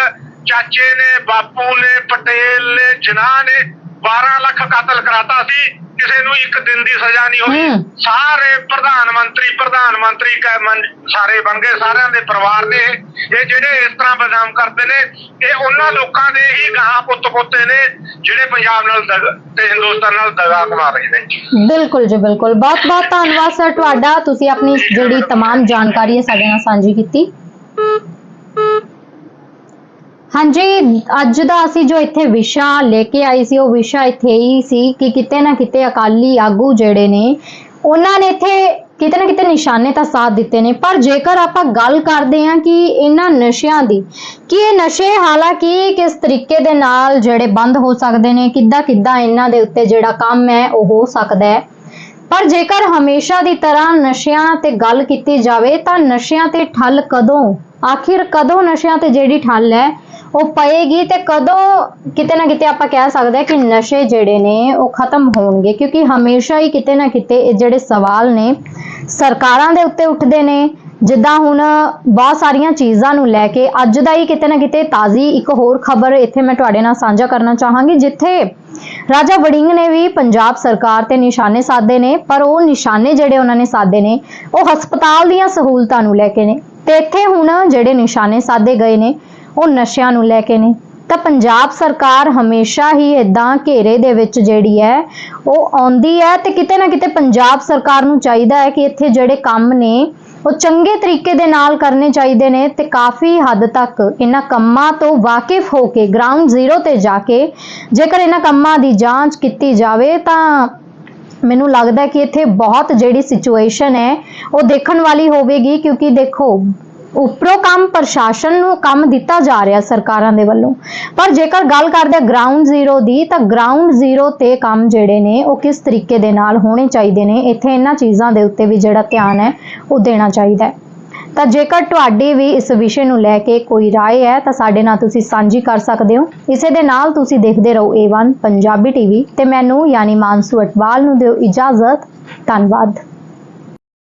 S3: ਚਾਚੇ ਨੇ ਬਾਪੂ ਨੇ ਪਟੇਲ ਨੇ ਜਨਾਹ ਨੇ 12 ਲੱਖ ਕਤਲ ਕਰਾਤਾ ਸੀ। ਕਿਸੇ ਨੂੰ ਇੱਕ ਦਿਨ ਦੀ ਸਜ਼ਾ ਨਹੀਂ ਹੋਈ
S1: ਹੂੰ।
S3: ਸਾਰੇ ਪ੍ਰਧਾਨ ਮੰਤਰੀ ਪ੍ਰਧਾਨ ਮੰਤਰੀ ਕੈ ਮਨ- ਸਾਰੇ ਬਣ ਗਏ ਸਾਰਿਆਂ ਦੇ ਪਰਿਵਾਰ ਨੇ ਇਹ ਜਿਹੜੇ ਇਸ ਤਰ੍ਹਾਂ ਬਦਨਾਮ ਕਰਦੇ ਨੇ ਇਹ ਉਹਨਾਂ ਲੋਕਾਂ ਦੇ ਹੀ ਗਾਹਾਂ ਪੁੱਤ ਪੋਤੇ ਨੇ ਜਿਹੜੇ ਪੰਜਾਬ ਨਾਲ ਦਗ- ਤੇ ਹਿੰਦੁਸਤਾਨ ਨਾਲ ਦਗਾ ਕਮਾ ਰਹੇ ਨੇ
S1: ਬਿਲਕੁਲ ਜੀ ਬਿਲਕੁਲ ਬਹੁਤ ਬਹੁਤ ਧੰਨਵਾਦ ਸਰ ਤੁਹਾਡਾ ਤੁਸੀਂ ਆਪਣੀ ਜਿਹੜੀ तमाम ਜਾਣਕਾਰੀ ਹੈ ਸਾਡੇ ਨਾਲ ਸਾਂਝੀ ਕੀਤੀ ਹਾਂਜੀ, ਅੱਜ ਦਾ ਅਸੀਂ ਜੋ ਇੱਥੇ ਵਿਸ਼ਾ ਲੈ ਕੇ ਆਈ ਸੀ, ਉਹ ਵਿਸ਼ਾ ਇੱਥੇ ਹੀ ਸੀ ਕਿ ਕਿਤੇ ਨਾ ਕਿਤੇ ਅਕਾਲੀ ਆਗੂ ਜਿਹੜੇ ਨੇ, ਉਹਨਾਂ ਨੇ ਇੱਥੇ ਕਿਤੇ ਨਾ ਕਿਤੇ ਨਿਸ਼ਾਨੇ ਤਾਂ ਸਾਥ ਦਿੱਤੇ ਨੇ। ਪਰ ਜੇਕਰ ਆਪਾਂ ਗੱਲ ਕਰਦੇ ਹਾਂ ਕਿ ਇਹਨਾਂ ਨਸ਼ਿਆਂ ਦੀ, ਕਿ ਇਹ ਨਸ਼ੇ ਹਾਲਾਂਕਿ ਕਿਸ ਤਰੀਕੇ ਦੇ ਨਾਲ ਜਿਹੜੇ ਬੰਦ ਹੋ ਸਕਦੇ ਨੇ, ਕਿੱਦਾਂ ਕਿੱਦਾਂ ਇਹਨਾਂ ਦੇ ਉੱਤੇ ਜਿਹੜਾ ਕੰਮ ਹੈ, ਉਹ ਹੋ ਸਕਦਾ ਹੈ। ਪਰ ਜੇਕਰ ਹਮੇਸ਼ਾ ਦੀ ਤਰ੍ਹਾਂ ਨਸ਼ਿਆਂ ਤੇ ਗੱਲ ਕੀਤੀ ਜਾਵੇ, ਤਾਂ ਨਸ਼ਿਆਂ ਤੇ ਠੱਲ ਕਦੋਂ, ਆਖਿਰ ਕਦੋਂ ਨਸ਼ਿਆਂ ਤੇ ਜਿਹੜੀ ਠੱਲ ਹੈ ਉਹ ਪਏਗੀ ਤੇ ਕਦੋਂ ਕਿਤੇ ਨਾ ਕਿਤੇ ਆਪਾਂ ਕਹਿ ਸਕਦੇ ਹਾਂ ਕਿ ਨਸ਼ੇ ਜਿਹੜੇ ਨੇ ਉਹ ਖਤਮ ਹੋਣਗੇ, ਕਿਉਂਕਿ ਹਮੇਸ਼ਾ ਹੀ ਕਿਤੇ ਨਾ ਕਿਤੇ ਇਹ ਜਿਹੜੇ ਸਵਾਲ ਨੇ ਸਰਕਾਰਾਂ ਦੇ ਉੱਤੇ ਉੱਠਦੇ ਨੇ। ਜਿੱਦਾਂ ਹੁਣ ਬਹੁਤ ਸਾਰੀਆਂ ਚੀਜ਼ਾਂ ਨੂੰ ਲੈ ਕੇ ਅੱਜ ਦਾ ਹੀ ਕਿਤੇ ਨਾ ਕਿਤੇ ਤਾਜ਼ੀ ਇੱਕ ਹੋਰ ਖਬਰ ਇੱਥੇ ਮੈਂ ਤੁਹਾਡੇ ਨਾਲ ਸਾਂਝਾ ਕਰਨਾ ਚਾਹਾਂਗੀ, ਜਿੱਥੇ ਰਾਜਾ ਵੜਿੰਗ ਨੇ ਵੀ ਪੰਜਾਬ ਸਰਕਾਰ ਤੇ ਨਿਸ਼ਾਨੇ ਸਾਧੇ ਨੇ, ਪਰ ਉਹ ਨਿਸ਼ਾਨੇ ਜਿਹੜੇ ਉਹਨਾਂ ਨੇ ਸਾਧੇ ਨੇ, ਉਹ ਹਸਪਤਾਲ ਦੀਆਂ ਸਹੂਲਤਾਂ ਨੂੰ ਲੈ ਕੇ ਨੇ। ਤੇ ਇੱਥੇ ਹੁਣ ਜਿਹੜੇ ਨਿਸ਼ਾਨੇ ਸਾਧੇ ਗਏ ਨੇ ਉਹ ਨਸ਼ਿਆਂ ਨੂੰ ਲੈ ਕੇ ਨੇ ਤਾਂ ਪੰਜਾਬ ਸਰਕਾਰ ਹਮੇਸ਼ਾ ਹੀ ਇਦਾਂ ਘੇਰੇ ਦੇ ਵਿੱਚ ਜਿਹੜੀ ਹੈ, ਉਹ ਆਉਂਦੀ ਹੈ ਤੇ ਕਿਤੇ ਨਾ ਕਿਤੇ ਪੰਜਾਬ ਸਰਕਾਰ ਨੂੰ ਚਾਹੀਦਾ ਹੈ ਕਿ ਇੱਥੇ ਜਿਹੜੇ ਕੰਮ ਨੇ, ਉਹ ਚੰਗੇ ਤਰੀਕੇ ਦੇ ਨਾਲ ਕਰਨੇ ਚਾਹੀਦੇ ਨੇ ਤੇ ਕਾਫੀ ਹੱਦ ਤੱਕ ਇਹਨਾਂ ਕੰਮਾਂ ਤੋਂ ਵਾਕਿਫ ਹੋ ਕੇ ਗਰਾਊਂਡ ਜ਼ੀਰੋ ਤੇ ਜਾ ਕੇ ਜੇਕਰ ਇਹਨਾਂ ਕੰਮਾਂ ਦੀ ਜਾਂਚ ਕੀਤੀ ਜਾਵੇ ਤਾਂ ਮੈਨੂੰ ਲੱਗਦਾ ਕਿ ਇੱਥੇ ਬਹੁਤ ਜਿਹੜੀ ਸਿਚੁਏਸ਼ਨ ਹੈ, ਉਹ ਦੇਖਣ ਵਾਲੀ ਹੋਵੇਗੀ ਕਿਉਂਕਿ ਦੇਖੋ ਉੱਪਰੋਂ ਕੰਮ ਪ੍ਰਸ਼ਾਸਨ ਨੂੰ ਕੰਮ ਦਿੱਤਾ ਜਾ ਰਿਹਾ ਸਰਕਾਰਾਂ ਦੇ ਵੱਲੋਂ ਪਰ ਜੇਕਰ ਗੱਲ ਕਰਦੇ ਹਾਂ ਗਰਾਊਂਡ ਜ਼ੀਰੋ ਦੀ ਤਾਂ ਗਰਾਊਂਡ ਜ਼ੀਰੋ ਤੇ ਕੰਮ ਜਿਹੜੇ ਨੇ ਉਹ ਕਿਸ ਤਰੀਕੇ ਦੇ ਨਾਲ ਹੋਣੇ ਚਾਹੀਦੇ ਨੇ ਇੱਥੇ ਇਹਨਾਂ ਚੀਜ਼ਾਂ ਦੇ ਉੱਤੇ ਵੀ ਜਿਹੜਾ ਧਿਆਨ ਹੈ ਉਹ ਦੇਣਾ ਚਾਹੀਦਾ ਹੈ ਤਾਂ ਜੇਕਰ ਤੁਹਾਡੀ ਵੀ ਇਸ ਵਿਸ਼ੇ ਨੂੰ ਲੈ ਕੇ ਕੋਈ رائے ਹੈ ਤਾਂ ਸਾਡੇ ਨਾਲ ਤੁਸੀਂ ਸਾਂਝੀ ਕਰ ਸਕਦੇ ਹੋ ਇਸੇ ਦੇ ਨਾਲ ਤੁਸੀਂ ਦੇਖਦੇ ਰਹੋ A1 ਪੰਜਾਬੀ ਟੀਵੀ ਤੇ ਮੈਨੂੰ ਯਾਨੀ ਮਾਨਸੂ ਅਟਵਾਲ ਨੂੰ ਦਿਓ ਇਜਾਜ਼ਤ ਧੰਨਵਾਦ